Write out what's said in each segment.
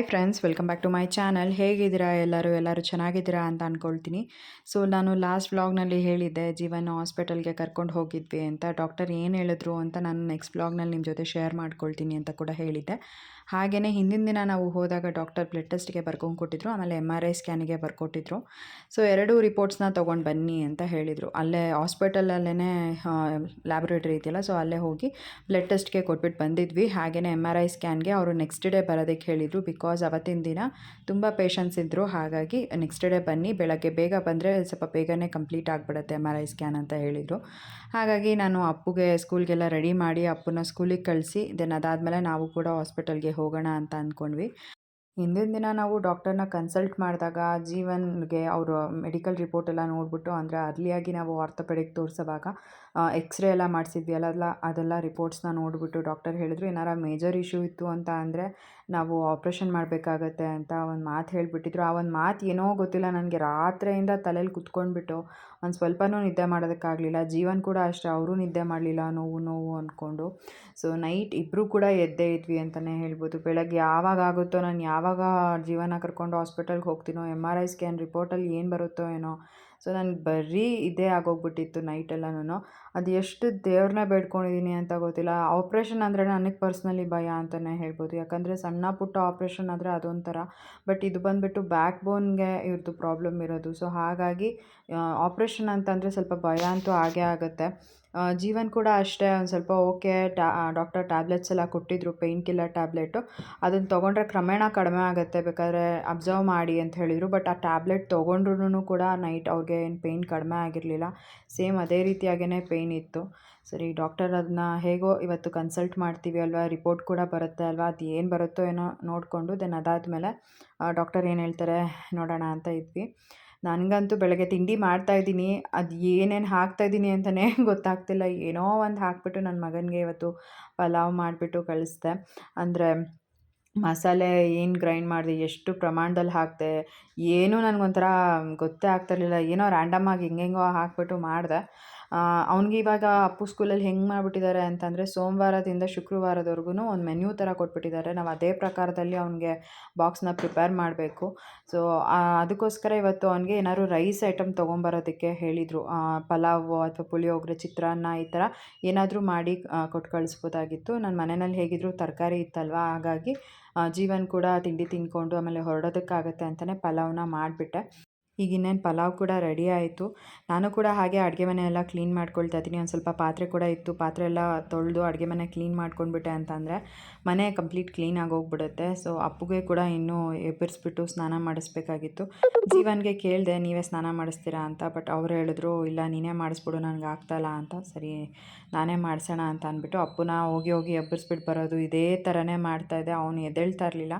Hi friends, welcome back to my channel. ಹೇಗಿದ್ದೀರಾ ಎಲ್ಲರೂ? ಎಲ್ಲರೂ ಚೆನ್ನಾಗಿದ್ದೀರಾ ಅಂತ ಅಂದ್ಕೊಳ್ತೀನಿ ಸೊ, ನಾನು ಲಾಸ್ಟ್ ವ್ಲಾಗ್ನಲ್ಲಿ ಹೇಳಿದ್ದೆ, ಜೀವನ ಹಾಸ್ಪಿಟಲ್ಗೆ ಕರ್ಕೊಂಡು ಹೋಗಿದ್ವಿ ಅಂತ. ಡಾಕ್ಟರ್ ಏನು ಹೇಳಿದ್ರು ಅಂತ ನಾನು ನೆಕ್ಸ್ಟ್ ವ್ಲಾಗ್ನಲ್ಲಿ ನಿಮ್ಮ ಜೊತೆ ಶೇರ್ ಮಾಡ್ಕೊಳ್ತೀನಿ ಅಂತ ಕೂಡ ಹೇಳಿದ್ದೆ. ಹಾಗೆಯೇ ಹಿಂದಿನ ದಿನ ನಾವು ಹೋದಾಗ ಡಾಕ್ಟರ್ ಬ್ಲಡ್ ಟೆಸ್ಟ್ಗೆ ಬರ್ಕೊಂಡು ಕೊಟ್ಟಿದ್ರು, ಆಮೇಲೆ ಎಂ ಆರ್ ಐ ಸ್ಕ್ಯಾನಿಗೆ ಬರ್ಕೊಟ್ಟಿದ್ರು. ಸೊ, ಎರಡೂ ರಿಪೋರ್ಟ್ಸ್ನ ತೊಗೊಂಡು ಬನ್ನಿ ಅಂತ ಹೇಳಿದರು. ಅಲ್ಲೇ ಹಾಸ್ಪಿಟಲಲ್ಲೇ ಲ್ಯಾಬ್ರೇಟ್ರಿ ಇದೆಯಲ್ಲ, ಸೊ ಅಲ್ಲೇ ಹೋಗಿ ಬ್ಲಡ್ ಟೆಸ್ಟ್ಗೆ ಕೊಟ್ಬಿಟ್ಟು ಬಂದಿದ್ವಿ. ಹಾಗೆಯೇ ಎಂ ಆರ್ ಐ ಸ್ಕ್ಯಾನ್ಗೆ ಅವರು ನೆಕ್ಸ್ಟ್ ಡೇ ಬರೋದಕ್ಕೆ ಹೇಳಿದರು. ಬಿಕಾಸ್ ಅವತ್ತಿನ ದಿನ ತುಂಬ ಪೇಷಂಟ್ಸ್ ಇದ್ದರು ಹಾಗಾಗಿ ನೆಕ್ಸ್ಟ್ ಡೇ ಬನ್ನಿ. ಬೆಳಗ್ಗೆ ಬೇಗ ಬಂದರೆ ಸ್ವಲ್ಪ ಬೇಗನೆ ಕಂಪ್ಲೀಟ್ ಆಗಿಬಿಡುತ್ತೆ ಎಂ ಆರ್ ಐ ಸ್ಕ್ಯಾನ್ ಅಂತ ಹೇಳಿದರು. ಹಾಗಾಗಿ ನಾನು ಅಪ್ಪುಗೆ ಸ್ಕೂಲ್ಗೆಲ್ಲ ರೆಡಿ ಮಾಡಿ, ಅಪ್ಪನ ಸ್ಕೂಲಿಗೆ ಕಳಿಸಿ, ದೆನ್ ಅದಾದಮೇಲೆ ನಾವು ಕೂಡ ಹಾಸ್ಪಿಟಲ್ಗೆ ಹೋಗೋಣ ಅಂತ ಅಂದ್ಕೊಂಡ್ವಿ. ಹಿಂದಿನ ದಿನ ನಾವು ಡಾಕ್ಟರ್ನ ಕನ್ಸಲ್ಟ್ ಮಾಡಿದಾಗ ಜೀವನ್ಗೆ ಅವರು ಮೆಡಿಕಲ್ ರಿಪೋರ್ಟ್ ಎಲ್ಲ ನೋಡಿಬಿಟ್ಟು, ಅಂದರೆ ಅರ್ಲಿಯಾಗಿ ನಾವು ಆರ್ಥೋಪೆಡಿಕ್ ತೋರಿಸುವಾಗ ಎಕ್ಸ್ರೇ ಎಲ್ಲ ಮಾಡಿಸಿದ್ವಿ ಅಲ್ಲ ಅದೆಲ್ಲ ರಿಪೋರ್ಟ್ಸ್ನ ನೋಡಿಬಿಟ್ಟು ಡಾಕ್ಟರ್ ಹೇಳಿದ್ರು, ಏನಾರ ಮೇಜರ್ ಇಶ್ಯೂ ಇತ್ತು ಅಂತ ಅಂದರೆ ನಾವು ಆಪ್ರೇಷನ್ ಮಾಡಬೇಕಾಗತ್ತೆ ಅಂತ ಒಂದು ಮಾತು ಹೇಳಿಬಿಟ್ಟಿದ್ರು. ಆ ಒಂದು ಮಾತು ಏನೋ ಗೊತ್ತಿಲ್ಲ, ನನಗೆ ರಾತ್ರಿಯಿಂದ ತಲೆಯಲ್ಲಿ ಕುತ್ಕೊಂಡ್ಬಿಟ್ಟು ಒಂದು ಸ್ವಲ್ಪನೂ ನಿದ್ದೆ ಮಾಡೋದಕ್ಕಾಗಲಿಲ್ಲ, ಜೀವನ್ ಕೂಡ ಅಷ್ಟೇ, ಅವರು ನಿದ್ದೆ ಮಾಡಲಿಲ್ಲ, ನೋವು ನೋವು ಅಂದ್ಕೊಂಡು ಸೊ ನೈಟ್ ಇಬ್ಬರೂ ಕೂಡ ಎದ್ದೇ ಇದ್ವಿ ಅಂತಲೇ ಹೇಳ್ಬೋದು. ಬೆಳಗ್ಗೆ ಯಾವಾಗ ಆಗುತ್ತೋ, ನಾನು ಯಾವಾಗ ಜೀವನ ಕರ್ಕೊಂಡು ಹಾಸ್ಪಿಟಲ್ಗೆ ಹೋಗ್ತೀನೋ ಎಂ ಆರ್ ಐ ಸ್ಕ್ಯಾನ್ ರಿಪೋರ್ಟಲ್ಲಿ ಏನು ಬರುತ್ತೋ ಏನೋ ಸೊ ನನಗೆ ಬರೀ ಇದೇ ಆಗೋಗ್ಬಿಟ್ಟಿತ್ತು ನಾನು ಅದು ಎಷ್ಟು ದೇವ್ರನ್ನ ಬೇಡ್ಕೊಂಡಿದ್ದೀನಿ ಅಂತ ಗೊತ್ತಿಲ್ಲ. ಆಪ್ರೇಷನ್ ಅಂದರೆ ನನಗೆ ಪರ್ಸ್ನಲಿ ಭಯ ಅಂತಲೇ ಹೇಳ್ಬೋದು. ಯಾಕಂದರೆ ಸಣ್ಣ ಪುಟ್ಟ ಆಪ್ರೇಷನ್ ಆದರೆ ಅದೊಂಥರ. ಬಟ್ ಇದು ಬಂದುಬಿಟ್ಟು ಬ್ಯಾಕ್ ಬೋನ್ಗೆ ಇವ್ರದ್ದು ಪ್ರಾಬ್ಲಮ್ ಇರೋದು. ಸೊ ಹಾಗಾಗಿ ಆಪ್ರೇಷನ್ ಅಂತಂದರೆ ಸ್ವಲ್ಪ ಭಯ ಅಂತೂ ಆಗೇ ಆಗುತ್ತೆ. ಜೀವನ್ ಕೂಡ ಅಷ್ಟೇ ಒಂದು ಸ್ವಲ್ಪ ಓಕೆ ಟ್ಯಾ ಡಾಕ್ಟರ್ ಟ್ಯಾಬ್ಲೆಟ್ಸ್ ಎಲ್ಲ ಕೊಟ್ಟಿದ್ರು ಪೇಯ್ನ್ ಕಿಲ್ಲರ್ ಟ್ಯಾಬ್ಲೆಟು ಅದನ್ನು ತೊಗೊಂಡ್ರೆ ಕ್ರಮೇಣ ಕಡಿಮೆ ಆಗುತ್ತೆ, ಬೇಕಾದ್ರೆ ಅಬ್ಸರ್ವ್ ಮಾಡಿ ಅಂತ ಹೇಳಿದರು. ಬಟ್ ಆ ಟ್ಯಾಬ್ಲೆಟ್ ತೊಗೊಂಡ್ರೂ ಕೂಡ ನೈಟ್ ಅವ್ರಿಗೆ ಏನು ಪೇಯ್ನ್ ಕಡಿಮೆ ಆಗಿರಲಿಲ್ಲ. ಸೇಮ್ ಅದೇ ರೀತಿಯಾಗೇ ಪೇಯ್ನ್ ಇತ್ತು. ಸರಿ ಡಾಕ್ಟರ್ ಅದನ್ನ ಹೇಗೋ ಇವತ್ತು ಕನ್ಸಲ್ಟ್ ಮಾಡ್ತೀವಿ ಅಲ್ವಾ ರಿಪೋರ್ಟ್ ಕೂಡ ಬರುತ್ತೆ ಅಲ್ವಾ, ಅದು ಏನು ಬರುತ್ತೋ ಏನೋ ನೋಡಿಕೊಂಡು ದೆನ್ ಅದಾದಮೇಲೆ ಡಾಕ್ಟರ್ ಏನು ಹೇಳ್ತಾರೆ, ನೋಡೋಣ ಅಂತ ಇದ್ವಿ. ನನಗಂತೂ ಬೆಳಗ್ಗೆ ತಿಂಡಿ ಮಾಡ್ತಾಯಿದ್ದೀನಿ ಅದು ಏನೇನು ಹಾಕ್ತಾಯಿದ್ದೀನಿ ಅಂತಲೇ ಗೊತ್ತಾಗ್ತಿಲ್ಲ. ಏನೋ ಒಂದು ಹಾಕಿಬಿಟ್ಟು ನನ್ನ ಮಗನಿಗೆ ಇವತ್ತು ಪಲಾವ್ ಮಾಡಿಬಿಟ್ಟು ಕಳಿಸ್ದೆ. ಅಂದರೆ ಮಸಾಲೆ ಏನು ಗ್ರೈಂಡ್ ಮಾಡಿದೆ, ಎಷ್ಟು ಪ್ರಮಾಣದಲ್ಲಿ ಹಾಕಿದೆ, ಏನೂ ನನಗೊಂಥರ ಗೊತ್ತೇ ಆಗ್ತಿರ್ಲಿಲ್ಲ. ಏನೋ ರ್ಯಾಂಡಮಾಗಿ ಹೆಂಗೆಂಗೋ ಹಾಕ್ಬಿಟ್ಟು ಮಾಡಿದೆ. ಅವ್ನಿಗೆ ಇವಾಗ ಅಪ್ಪು ಸ್ಕೂಲಲ್ಲಿ ಹೆಂಗೆ ಮಾಡಿಬಿಟ್ಟಿದ್ದಾರೆ ಅಂತಂದರೆ ಸೋಮವಾರದಿಂದ ಶುಕ್ರವಾರದವರೆಗೂ ಒಂದು ಮೆನ್ಯೂ ಥರ ಕೊಟ್ಬಿಟ್ಟಿದ್ದಾರೆ ನಾವು ಅದೇ ಪ್ರಕಾರದಲ್ಲಿ ಅವ್ನಿಗೆ ಬಾಕ್ಸ್ನ ಪ್ರಿಪೇರ್ ಮಾಡಬೇಕು. ಸೊ ಅದಕ್ಕೋಸ್ಕರ ಇವತ್ತು ಅವನಿಗೆ ಏನಾದ್ರು ರೈಸ್ ಐಟಮ್ ತೊಗೊಂಬರೋದಕ್ಕೆ ಹೇಳಿದರು. ಪಲಾವು ಅಥವಾ ಪುಳಿಯೋಗರೆ, ಚಿತ್ರಾನ್ನ ಈ ಥರ ಏನಾದರೂ ಮಾಡಿ ಕೊಟ್ಟು ಕಳಿಸ್ಬೋದಾಗಿತ್ತು ನನ್ನ ಮನೆಯಲ್ಲಿ ಹೇಗಿದ್ರೂ ತರಕಾರಿ ಇತ್ತಲ್ವ? ಹಾಗಾಗಿ ಜೀವನ್ ಕೂಡ ತಿಂಡಿ ತಿಂದ್ಕೊಂಡು ಆಮೇಲೆ ಹೊರಡೋದಕ್ಕಾಗತ್ತೆ ಅಂತಲೇ ಪಲಾವನ್ನ ಮಾಡಿಬಿಟ್ಟೆ. ಈಗ ಇನ್ನೇನು ಪಲಾವ್ ಕೂಡ ರೆಡಿ ಆಯಿತು. ನಾನು ಕೂಡ ಹಾಗೆ ಅಡುಗೆ ಮನೆ ಎಲ್ಲ ಕ್ಲೀನ್ ಮಾಡ್ಕೊಳ್ತಾ ಇದ್ದೀನಿ. ಒಂದು ಸ್ವಲ್ಪ ಪಾತ್ರೆ ಕೂಡ ಇತ್ತು. ಪಾತ್ರೆ ಎಲ್ಲ ತೊಳೆದು ಅಡುಗೆ ಮನೆ ಕ್ಲೀನ್ ಮಾಡ್ಕೊಂಡ್ಬಿಟ್ಟೆ ಅಂತಂದರೆ ಮನೆ ಕಂಪ್ಲೀಟ್ ಕ್ಲೀನ್ ಆಗೋಗ್ಬಿಡುತ್ತೆ ಸೊ ಅಪ್ಪುಗೆ ಕೂಡ ಇನ್ನೂ ಎಬ್ಬರಿಸ್ಬಿಟ್ಟು ಸ್ನಾನ ಮಾಡಿಸ್ಬೇಕಾಗಿತ್ತು. ಜೀವನ್ಗೆ ಕೇಳಿದೆ, ನೀವೇ ಸ್ನಾನ ಮಾಡಿಸ್ತೀರಾ ಅಂತ. ಬಟ್ ಅವ್ರು ಹೇಳಿದ್ರು, ಇಲ್ಲ, ನೀನೇ ಮಾಡಿಸ್ಬಿಡು, ನನಗೆ ಆಗ್ತಾಯಿಲ್ಲ ಅಂತ. ಸರಿ, ನಾನೇ ಮಾಡಿಸೋಣ ಅಂತ ಅಂದ್ಬಿಟ್ಟು ಅಪ್ಪನ ಹೋಗಿ ಹೋಗಿ ಎಬ್ಬರಿಸ್ಬಿಟ್ಟು ಬರೋದು ಇದೇ ಥರನೇ ಮಾಡ್ತಾಯಿದ್ದೆ ಅವನು ಎದ್ದೇಳ್ತಾ ಇರಲಿಲ್ಲ.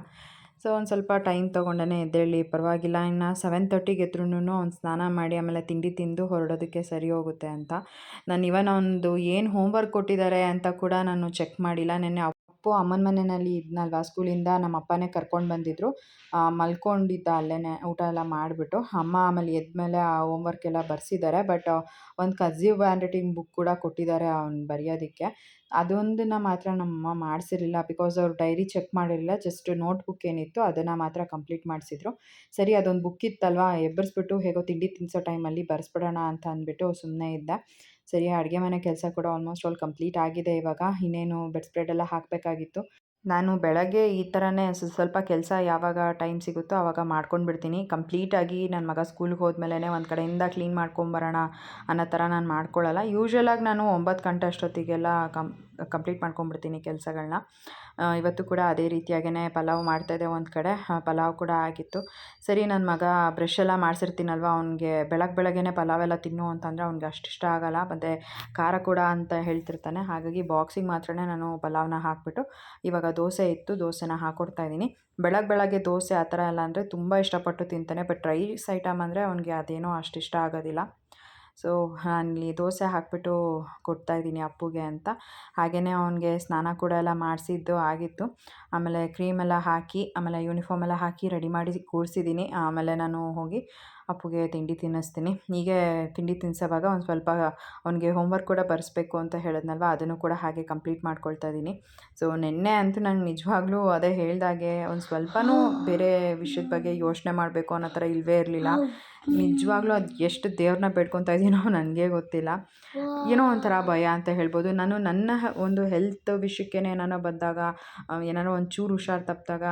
ಸೊ ಒಂದು ಸ್ವಲ್ಪ ಟೈಮ್ ತೊಗೊಂಡೇ ಎದ್ದೇಳಿ, ಪರವಾಗಿಲ್ಲ, ಇನ್ನು ಸೆವೆನ್ ತರ್ಟಿಗೆ ಎದ್ರೂ ಅವ್ನು ಸ್ನಾನ ಮಾಡಿ, ಆಮೇಲೆ ತಿಂಡಿ ತಿಂದು ಹೊರಡೋದಕ್ಕೆ ಸರಿ ಹೋಗುತ್ತೆ ಅಂತ. ನಾನು ಇವನ್ ಅವನದು ಏನು ಹೋಮ್ವರ್ಕ್ ಕೊಟ್ಟಿದ್ದಾರೆ ಅಂತ ಕೂಡ ನಾನು ಚೆಕ್ ಮಾಡಿಲ್ಲ, ನೆನ್ನೆ ಅಪ್ಪು ಅಮ್ಮನ ಮನೆಯಲ್ಲಿ ಇದ್ನಲ್ವ? ಸ್ಕೂಲಿಂದ ನಮ್ಮ ಅಪ್ಪನೇ ಕರ್ಕೊಂಡು ಬಂದಿದ್ದರು ಮಲ್ಕೊಂಡಿದ್ದ ಅಲ್ಲೇ ಊಟ ಎಲ್ಲ ಮಾಡಿಬಿಟ್ಟು. ಅಮ್ಮ ಆಮೇಲೆ ಎದ್ಮೇಲೆ ಆ ಹೋಮ್ವರ್ಕ್ ಎಲ್ಲ ಬರ್ಸಿದ್ದಾರೆ. ಬಟ್ ಒಂದು ಕರ್ಸಿವ್ ಹ್ಯಾಂಡ್ ರೈಟಿಂಗ್ ಬುಕ್ ಕೂಡ ಕೊಟ್ಟಿದ್ದಾರೆ ಅವ್ನು ಬರೆಯೋದಕ್ಕೆ. ಅದೊಂದನ್ನು ಮಾತ್ರ ನಮ್ಮಮ್ಮ ಮಾಡಿಸಿರಲಿಲ್ಲ. ಬಿಕಾಸ್ ಅವ್ರು ಡೈರಿ ಚೆಕ್ ಮಾಡಿರಲಿಲ್ಲ. ಜಸ್ಟ್ ನೋಟ್ ಬುಕ್ ಏನಿತ್ತು, ಅದನ್ನು ಮಾತ್ರ ಕಂಪ್ಲೀಟ್ ಮಾಡಿಸಿದ್ರು. ಸರಿ, ಅದೊಂದು ಬುಕ್ ಇತ್ತಲ್ವ? ಎಬ್ಬರಿಸ್ಬಿಟ್ಟು ಹೇಗೋ ತಿಂಡಿ ತಿನ್ನಿಸೋ ಟೈಮಲ್ಲಿ ಬರೆಸ್ಬಿಡೋಣ ಅಂತ ಅಂದ್ಬಿಟ್ಟು ಸುಮ್ಮನೆ ಇದ್ದೆ. ಸರಿ, ಅಡುಗೆ ಮನೆ ಕೆಲಸ ಕೂಡ ಆಲ್ಮೋಸ್ಟ್ ಆಲ್ ಕಂಪ್ಲೀಟ್ ಆಗಿದೆ ಇವಾಗ. ಇನ್ನೇನು ಬೆಡ್ ಸ್ಪ್ರೆಡ್ ಎಲ್ಲ ಹಾಕಬೇಕಾಗಿತ್ತು. ನಾನು ಬೆಳಗ್ಗೆ ಈ ಥರನೇ ಸ್ವಲ್ಪ ಕೆಲಸ ಯಾವಾಗ ಟೈಮ್ ಸಿಗುತ್ತೋ ಆವಾಗ ಮಾಡ್ಕೊಂಡು ಬಿಡ್ತೀನಿ. ಕಂಪ್ಲೀಟಾಗಿ ನನ್ನ ಮಗ ಸ್ಕೂಲ್ಗೆ ಹೋದ್ಮೇಲೆ ಒಂದು ಕಡೆಯಿಂದ ಕ್ಲೀನ್ ಮಾಡ್ಕೊಂಬರೋಣ ಅನ್ನೋ ಥರ ನಾನು ಮಾಡ್ಕೊಳ್ಳಲ್ಲ ಯೂಶ್ವಲಾಗಿ ನಾನು ಒಂಬತ್ತು ಗಂಟೆ ಅಷ್ಟೊತ್ತಿಗೆಲ್ಲ ಕಂ ಕಂಪ್ಲೀಟ್ ಮಾಡ್ಕೊಂಬಿಡ್ತೀನಿ ಕೆಲಸಗಳನ್ನ ಇವತ್ತು ಕೂಡ ಅದೇ ರೀತಿಯಾಗೇ ಪಲಾವ್ ಮಾಡ್ತಾಯಿದ್ದೆ ಒಂದು ಕಡೆ. ಪಲಾವ್ ಕೂಡ ಆಗಿತ್ತು. ಸರಿ ನನ್ನ ಮಗ ಬ್ರಷ್ ಎಲ್ಲ ಮಾಡಿಸಿರ್ತೀನಲ್ವ, ಅವ್ನಿಗೆ ಬೆಳಗ್ಗೆ ಬೆಳಗ್ಗೆನೇ ಪಲಾವ್ ಎಲ್ಲ ತಿನ್ನು ಅಂತಂದರೆ ಅವ್ನಿಗೆ ಅಷ್ಟು ಇಷ್ಟ ಆಗಲ್ಲ, ಮತ್ತು ಖಾರ ಕೂಡ ಅಂತ ಹೇಳ್ತಿರ್ತಾನೆ. ಹಾಗಾಗಿ ಬಾಕ್ಸಿಗೆ ಮಾತ್ರನೇ ನಾನು ಪಲಾವ್ನ ಹಾಕಿಬಿಟ್ಟು ಇವಾಗ ದೋಸೆ ಇತ್ತು, ದೋಸೆನ ಹಾಕ್ಕೊಡ್ತಾ ಇದ್ದೀನಿ. ಬೆಳಗ್ಗೆ ಬೆಳಗ್ಗೆ ದೋಸೆ ಆ ಥರ ಎಲ್ಲ ಅಂದರೆ ತುಂಬ ಇಷ್ಟಪಟ್ಟು ತಿಂತಾನೆ, ಬಟ್ ರೈಸ್ ಐಟಮ್ ಅಂದರೆ ಅವನಿಗೆ ಅದೇನೋ ಅಷ್ಟು ಇಷ್ಟ ಆಗೋದಿಲ್ಲ. ಸೊ, ನಾನಿಲ್ಲಿ ದೋಸೆ ಹಾಕಿಬಿಟ್ಟು ಕೊಡ್ತಾಯಿದ್ದೀನಿ ಅಪ್ಪುಗೆ ಅಂತ. ಹಾಗೆಯೇ ಅವನಿಗೆ ಸ್ನಾನ ಕೂಡ ಎಲ್ಲ ಮಾಡಿಸಿದ್ದು ಆಗಿತ್ತು. ಆಮೇಲೆ ಕ್ರೀಮೆಲ್ಲ ಹಾಕಿ, ಆಮೇಲೆ ಯೂನಿಫಾರ್ಮ್ ಎಲ್ಲ ಹಾಕಿ ರೆಡಿ ಮಾಡಿ ಕೂರಿಸಿದ್ದೀನಿ. ಆಮೇಲೆ ನಾನು ಹೋಗಿ ಅಪ್ಪುಗೆ ತಿಂಡಿ ತಿನ್ನಿಸ್ತೀನಿ. ಹೀಗೆ ತಿಂಡಿ ತಿನ್ನಿಸೋವಾಗ ಒಂದು ಸ್ವಲ್ಪ ಅವನಿಗೆ ಹೋಮ್ವರ್ಕ್ ಕೂಡ ಬರೆಸ್ಬೇಕು ಅಂತ ಹೇಳಿದ್ನಲ್ವ? ಅದನ್ನು ಕೂಡ ಹಾಗೆ ಕಂಪ್ಲೀಟ್ ಮಾಡ್ಕೊಳ್ತಾ ಇದ್ದೀನಿ. ಸೊ ನಿನ್ನೆ ಅಂತೂ ನಂಗೆ ನಿಜವಾಗ್ಲೂ ಅದೇ ಹೇಳಿದಾಗೆ ಒಂದು ಸ್ವಲ್ಪನೂ ಬೇರೆ ವಿಷಯದ ಬಗ್ಗೆ ಯೋಚನೆ ಮಾಡಬೇಕು ಅನ್ನೋ ಥರ ಇಲ್ಲವೇ ಇರಲಿಲ್ಲ. ನಿಜವಾಗ್ಲೂ ಅದು ಎಷ್ಟು ದೇವ್ರನ್ನ ಬೇಡ್ಕೊತಾ ಇದ್ದೀನೋ ನನಗೆ ಗೊತ್ತಿಲ್ಲ. ಏನೋ ಒಂಥರ ಭಯ ಅಂತ ಹೇಳ್ಬೋದು. ನಾನು ನನ್ನ ಒಂದು ಹೆಲ್ತ್ ವಿಷಯಕ್ಕೇನೆ ಏನಾರ ಬಂದಾಗ ಏನಾರ ಒಂಚೂರು ಹುಷಾರು ತಪ್ಪಿದಾಗ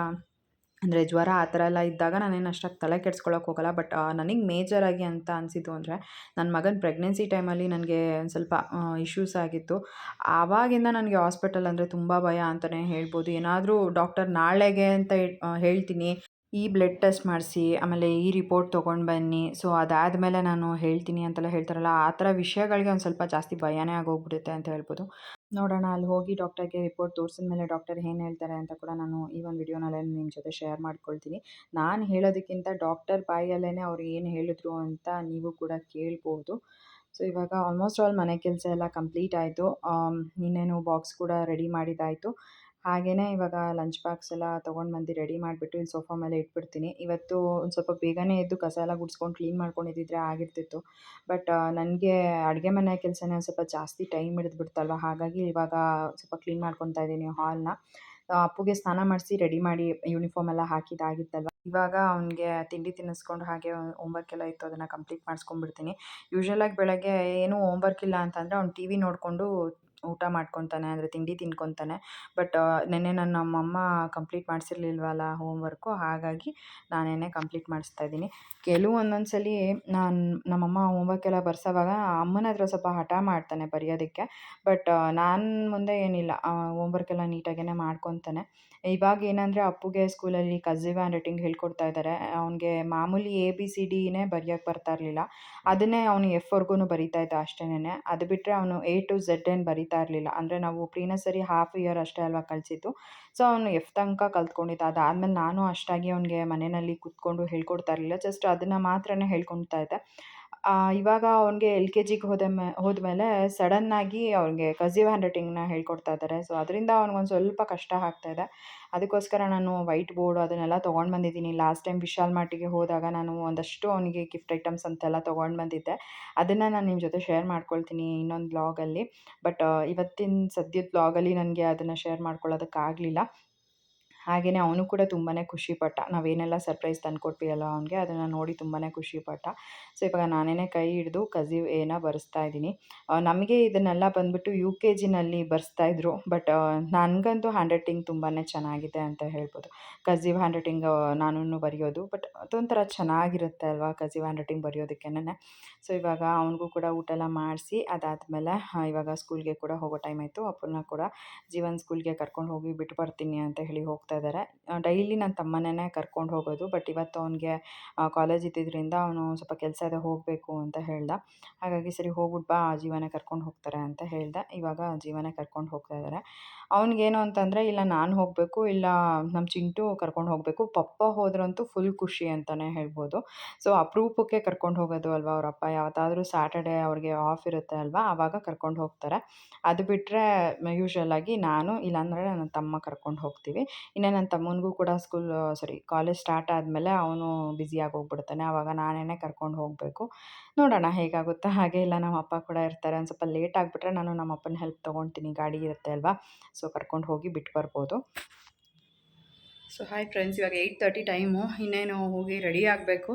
ಅಂದರೆ ಜ್ವರ ಆ ಥರ ಎಲ್ಲ ಇದ್ದಾಗ ನಾನೇನು ಅಷ್ಟಾಗಿ ತಲೆ ಕೆಡ್ಸ್ಕೊಳಕ್ಕೆ ಹೋಗಲ್ಲ. ಬಟ್ ನನಗೆ ಮೇಜರಾಗಿ ಅಂತ ಅನಿಸಿದ್ದು ಅಂದರೆ ನನ್ನ ಮಗನ ಪ್ರೆಗ್ನೆನ್ಸಿ ಟೈಮಲ್ಲಿ ನನಗೆ ಒಂದು ಸ್ವಲ್ಪ ಇಶ್ಯೂಸ್ ಆಗಿತ್ತು. ಆವಾಗಿಂದ ನನಗೆ ಹಾಸ್ಪಿಟಲ್ ಅಂದರೆ ತುಂಬ ಭಯ ಅಂತಲೇ ಹೇಳ್ಬೋದು. ಏನಾದರೂ ಡಾಕ್ಟರ್ ನಾಳೆಗೆ ಅಂತ ಹೇಳ್- ಹೇಳ್ತೀನಿ. ಈ ಬ್ಲಡ್ ಟೆಸ್ಟ್ ಮಾಡಿಸಿ, ಆಮೇಲೆ ಈ ರಿಪೋರ್ಟ್ ತೊಗೊಂಡು ಬನ್ನಿ. ಸೊ ಅದಾದಮೇಲೆ ನಾನು ಹೇಳ್ತೀನಿ ಅಂತೆಲ್ಲ ಹೇಳ್ತಾರಲ್ಲ, ಆ ಥರ ವಿಷಯಗಳಿಗೆ ಒಂದು ಸ್ವಲ್ಪ ಜಾಸ್ತಿ ಭಯನೇ ಆಗೋಗ್ಬಿಡುತ್ತೆ ಅಂತ ಹೇಳ್ಬೋದು. ನೋಡೋಣ, ಅಲ್ಲಿ ಹೋಗಿ ಡಾಕ್ಟರ್ಗೆ ರಿಪೋರ್ಟ್ ತೋರಿಸಿದ ಮೇಲೆ ಡಾಕ್ಟರ್ ಏನು ಹೇಳ್ತಾರೆ ಅಂತ ಕೂಡ ನಾನು ಈ ಒಂದು ವಿಡಿಯೋನಲ್ಲೇ ನಿಮ್ಮ ಜೊತೆ ಶೇರ್ ಮಾಡ್ಕೊಳ್ತೀನಿ. ನಾನು ಹೇಳೋದಕ್ಕಿಂತ ಡಾಕ್ಟರ್ ಬಾಯಲ್ಲೇ ಅವ್ರು ಏನು ಹೇಳಿದ್ರು ಅಂತ ನೀವು ಕೂಡ ಕೇಳ್ಬೋದು. ಸೊ ಇವಾಗ ಆಲ್ಮೋಸ್ಟ್ ಆಲ್ ಮನೆ ಕೆಲಸ ಎಲ್ಲ ಕಂಪ್ಲೀಟ್ ಆಯಿತು. ಇನ್ನೇನು ಬಾಕ್ಸ್ ಕೂಡ ರೆಡಿ ಮಾಡಿದ್ದಾಯಿತು. ಹಾಗೆಯೇ ಇವಾಗ ಲಂಚ್ ಬಾಕ್ಸ್ ಎಲ್ಲ ತೊಗೊಂಡು ಬಂದು ರೆಡಿ ಮಾಡಿಬಿಟ್ಟು ಇಲ್ಲಿ ಸೋಫಾ ಮೇಲೆ ಇಟ್ಬಿಡ್ತೀನಿ. ಇವತ್ತು ಒಂದು ಸ್ವಲ್ಪ ಬೇಗನೆ ಎದ್ದು ಕಸ ಎಲ್ಲ ಗುಡಿಸ್ಕೊಂಡು ಕ್ಲೀನ್ ಮಾಡ್ಕೊಂಡಿದ್ದಿದ್ರೆ ಆಗಿರ್ತಿತ್ತು. ಬಟ್ ನನಗೆ ಅಡುಗೆ ಮನೆ ಕೆಲಸನೇ ಸ್ವಲ್ಪ ಜಾಸ್ತಿ ಟೈಮ್ ಹಿಡಿದು ಬಿಡ್ತಲ್ವ ಹಾಗಾಗಿ ಇವಾಗ ಸ್ವಲ್ಪ ಕ್ಲೀನ್ ಮಾಡ್ಕೊತಾ ಇದ್ದೀನಿ ಹಾಲ್ನ ಅಪ್ಪುಗೆ ಸ್ನಾನ ಮಾಡಿಸಿ ರೆಡಿ ಮಾಡಿ ಯೂನಿಫಾರ್ಮ್ ಎಲ್ಲ ಹಾಕಿದ್ದಾಗಿತ್ತಲ್ವ? ಇವಾಗ ಅವನಿಗೆ ತಿಂಡಿ ತಿನ್ನಿಸ್ಕೊಂಡು ಹಾಗೆ ಹೋಮ್ವರ್ಕ್ ಎಲ್ಲ ಇತ್ತು, ಅದನ್ನು ಕಂಪ್ಲೀಟ್ ಮಾಡಿಸ್ಕೊಂಡ್ಬಿಡ್ತೀನಿ. ಯೂಶ್ವಲಾಗಿ ಬೆಳಗ್ಗೆ ಏನೂ ಹೋಮ್ವರ್ಕ್ ಇಲ್ಲ ಅಂತಂದರೆ ಅವ್ನು ಟಿ ವಿ ನೋಡಿಕೊಂಡು ಊಟ ಮಾಡ್ಕೊತಾನೆ, ಅಂದರೆ ತಿಂಡಿ ತಿನ್ಕೊತಾನೆ. ಬಟ್ ನೆನ್ನೆ ನನ್ನ ನಮ್ಮಮ್ಮ ಕಂಪ್ಲೀಟ್ ಮಾಡಿಸಿರ್ಲಿಲ್ವಲ್ಲ ಹೋಮ್ವರ್ಕು ಹಾಗಾಗಿ ನಾನೇ ಕಂಪ್ಲೀಟ್ ಮಾಡಿಸ್ತಾ ಇದ್ದೀನಿ. ಕೆಲವೊಂದೊಂದು ಸಲ ನಾನು, ನಮ್ಮಮ್ಮ ಹೋಮ್ವರ್ಕ್ ಎಲ್ಲ ಬರ್ಸೋವಾಗ ಅಮ್ಮನ ಹತ್ರ ಸ್ವಲ್ಪ ಹಠ ಮಾಡ್ತಾನೆ ಬರೆಯೋದಕ್ಕೆ. ಬಟ್ ನಾನು ಮುಂದೆ ಏನಿಲ್ಲ ಹೋಮ್ವರ್ಕ್ ಎಲ್ಲ ನೀಟಾಗೇ ಮಾಡ್ಕೊತಾನೆ. ಇವಾಗ ಏನಂದರೆ ಅಪ್ಪುಗೆ ಸ್ಕೂಲಲ್ಲಿ ಕರ್ಸಿವ್ ಹ್ಯಾಂಡ್ ರೈಟಿಂಗ್ ಹೇಳ್ಕೊಡ್ತಾ ಇದ್ದಾರೆ ಅವನಿಗೆ ಮಾಮೂಲಿ ಎ ಬಿ ಸಿ ಡಿನೇ ಬರೆಯೋಕ್ಕೆ ಬರ್ತಾ ಇರಲಿಲ್ಲ. ಅದನ್ನೇ ಅವನು ಎಫ್ವರೆಗೂ ಬರಿತಾ ಇದ್ದ ಅಷ್ಟೇನೆ ಅದು ಬಿಟ್ಟರೆ ಅವನು ಎ ಟು ಝೆಡ್ ಏನು ಬರಿತಾ ಇರಲಿಲ್ಲ. ಅಂದರೆ ನಾವು ಪ್ರೀ ನರ್ಸರಿ ಹಾಫ್ ಇಯರ್ ಅಷ್ಟೇ ಅಲ್ವಾ ಕಲಿಸಿದ್ದು ಸೊ ಅವನು ಎಫ್ ತನಕ ಕಲ್ತ್ಕೊಂಡಿದ್ದ. ಅದಾದಮೇಲೆ ನಾನು ಅಷ್ಟಾಗಿ ಅವನಿಗೆ ಮನೆಯಲ್ಲಿ ಕೂತ್ಕೊಂಡು ಹೇಳ್ಕೊಡ್ತಾ ಇರಲಿಲ್ಲ. ಜಸ್ಟ್ ಅದನ್ನು ಮಾತ್ರನೇ ಹೇಳ್ಕೊಳ್ತಾ ಇದ್ದೆ. ಇವಾಗ ಅವನಿಗೆ ಎಲ್ ಕೆ ಜಿಗೆ ಹೋದ ಮೇ ಹೋದ್ಮೇಲೆ ಸಡನ್ನಾಗಿ ಅವ್ನಿಗೆ ಕರ್ಸಿವ್ ಹ್ಯಾಂಡ್ ರೈಟಿಂಗ್ನ ಹೇಳ್ಕೊಡ್ತಾ ಇದ್ದಾರೆ ಸೊ ಅದರಿಂದ ಅವ್ನಿಗೊಂದು ಸ್ವಲ್ಪ ಕಷ್ಟ ಆಗ್ತಾ ಇದೆ. ಅದಕ್ಕೋಸ್ಕರ ನಾನು ವೈಟ್ ಬೋರ್ಡು ಅದನ್ನೆಲ್ಲ ತೊಗೊಂಡು ಬಂದಿದ್ದೀನಿ. ಲಾಸ್ಟ್ ಟೈಮ್ ವಿಶಾಲ್ ಮಾರ್ಟಿಗೆ ಹೋದಾಗ ನಾನು ಒಂದಷ್ಟು ಅವನಿಗೆ ಗಿಫ್ಟ್ ಐಟಮ್ಸ್ ಅಂತೆಲ್ಲ ತೊಗೊಂಡು ಬಂದಿದ್ದೆ. ಅದನ್ನು ನಾನು ನಿಮ್ಮ ಜೊತೆ ಶೇರ್ ಮಾಡ್ಕೊಳ್ತೀನಿ ಇನ್ನೊಂದು ಬ್ಲಾಗಲ್ಲಿ ಬಟ್ ಇವತ್ತಿನ ಸದ್ಯದ ಬ್ಲಾಗಲ್ಲಿ ನನಗೆ ಅದನ್ನು ಶೇರ್ ಮಾಡ್ಕೊಳ್ಳೋದಕ್ಕಾಗಲಿಲ್ಲ ಹಾಗೆಯೇ ಅವನು ಕೂಡ ತುಂಬಾ ಖುಷಿಪಟ್ಟ. ನಾವೇನೆಲ್ಲ ಸರ್ಪ್ರೈಸ್ ತಂದು ಕೊಟ್ಟಿರಲ್ಲ ಅವನಿಗೆ, ಅದನ್ನು ನೋಡಿ ತುಂಬಾ ಖುಷಿಪಟ್ಟ. ಸೊ, ಇವಾಗ ನಾನೇ ಕೈ ಹಿಡಿದು ಕಸಿ ಏನ ಬರೆಸ್ತಾ ಇದ್ದೀನಿ. ನಮಗೆ ಇದನ್ನೆಲ್ಲ ಬಂದುಬಿಟ್ಟು ಯು ಕೆ ಜಿನಲ್ಲಿ ಬರೆಸ್ತಾಯಿದ್ರು ಬಟ್ ನನಗಂತೂ ಹ್ಯಾಂಡ್ ರೈಟಿಂಗ್ ತುಂಬಾ ಚೆನ್ನಾಗಿದೆ ಅಂತ ಹೇಳ್ಬೋದು. ಕಸಿವ್ ಹ್ಯಾಂಡ್ ರೈಟಿಂಗ್ ನಾನು ಬರೆಯೋದು. ಬಟ್, ಅದೊಂಥರ ಚೆನ್ನಾಗಿರುತ್ತೆ ಅಲ್ವಾ ಕಸಿವ್ ಹ್ಯಾಂಡ್ ರೈಟಿಂಗ್ ಬರೆಯೋದಕ್ಕೇನೆ ಸೊ, ಇವಾಗ ಅವನಿಗೂ ಕೂಡ ಊಟ ಎಲ್ಲ ಮಾಡಿಸಿ, ಅದಾದಮೇಲೆ ಇವಾಗ ಸ್ಕೂಲ್ಗೆ ಕೂಡ ಹೋಗೋ ಟೈಮ್ ಆಯಿತು. ಅಪ್ಪನ ಕೂಡ ಜೀವನ್ ಸ್ಕೂಲ್ಗೆ ಕರ್ಕೊಂಡು ಹೋಗಿ ಬಿಟ್ಟು ಬರ್ತೀನಿ ಅಂತ ಹೇಳಿ ಹೋಗ್ತಾ ಇದ್ದಾರೆ. ಡೈಲಿ ನನ್ನ ತಮ್ಮನೇ ಕರ್ಕೊಂಡು ಹೋಗೋದು, ಬಟ್ ಇವತ್ತು ಅವನಿಗೆ ಕಾಲೇಜ್ ಇದ್ದಿದ್ದರಿಂದ ಅವನು ಸ್ವಲ್ಪ ಕೆಲಸ ಇದೆ, ಹೋಗಬೇಕು ಅಂತ ಹೇಳ್ದ. ಹಾಗಾಗಿ ಸರಿ ಹೋಗ್ಬಿಟ್ಟು ಬಾ ಜೀವನ ಕರ್ಕೊಂಡು ಹೋಗ್ತಾರೆ ಅಂತ ಹೇಳ್ದೆ. ಇವಾಗ ಜೀವನ ಕರ್ಕೊಂಡು ಹೋಗ್ತಾ ಇದ್ದಾರೆ ಅವ್ನಿಗೇನು ಅಂತಂದರೆ, ಇಲ್ಲ, ನಾನು ಹೋಗಬೇಕು, ಇಲ್ಲ ನಮ್ಮ ಚಿಂಟು ಕರ್ಕೊಂಡು ಹೋಗಬೇಕು, ಪಪ್ಪ ಹೋದ್ರಂತೂ ಫುಲ್ ಖುಷಿ ಅಂತಲೇ ಹೇಳ್ಬೋದು. ಸೊ ಅಪರೂಪಕ್ಕೆ ಕರ್ಕೊಂಡು ಹೋಗೋದು ಅಲ್ವಾ ಅವರಪ್ಪ? ಯಾವತ್ತಾದರೂ ಸ್ಯಾಟರ್ಡೆ ಅವ್ರಿಗೆ ಆಫ್ ಇರುತ್ತೆ ಅಲ್ವಾ? ಆವಾಗ ಕರ್ಕೊಂಡು ಹೋಗ್ತಾರೆ. ಅದು ಬಿಟ್ಟರೆ ಯೂಶ್ವಲ್ ಆಗಿ ನಾನು, ಇಲ್ಲಾಂದರೆ ನನ್ನ ತಮ್ಮ ಕರ್ಕೊಂಡು ಹೋಗ್ತೀವಿ. ಇನ್ನು ನನ್ನ ತಮ್ಮನಿಗೂ ಕೂಡ ಸ್ಕೂಲ್ ಸಾರಿ ಕಾಲೇಜ್ ಸ್ಟಾರ್ಟ್ ಆದಮೇಲೆ ಅವನು ಬ್ಯುಸಿಯಾಗಿ ಹೋಗ್ಬಿಡ್ತಾನೆ. ಆವಾಗ ನಾನೇ ಕರ್ಕೊಂಡು ಹೋಗಬೇಕು. ನೋಡೋಣ ಹೇಗಾಗುತ್ತೆ. ಹಾಗೆ ಇಲ್ಲ, ನಮ್ಮ ಅಪ್ಪ ಕೂಡ ಇರ್ತಾರೆ. ಒಂದು ಸ್ವಲ್ಪ ಲೇಟ್ ಆಗಿಬಿಟ್ರೆ ನಾನು ನಮ್ಮ ಅಪ್ಪನ ಹೆಲ್ಪ್ ತೊಗೊಳ್ತೀನಿ ಗಾಡಿ ಇರುತ್ತೆ ಅಲ್ವಾ? ಸೊ ಕರ್ಕೊಂಡು ಹೋಗಿ ಬಿಟ್ಟು ಬರ್ಬೋದು. ಸೊ ಹಾಯ್ ಫ್ರೆಂಡ್ಸ್ ಇವಾಗ ಏಯ್ಟ್ ತರ್ಟಿ ಟೈಮು ಇನ್ನೇನು ಹೋಗಿ ರೆಡಿ ಆಗಬೇಕು.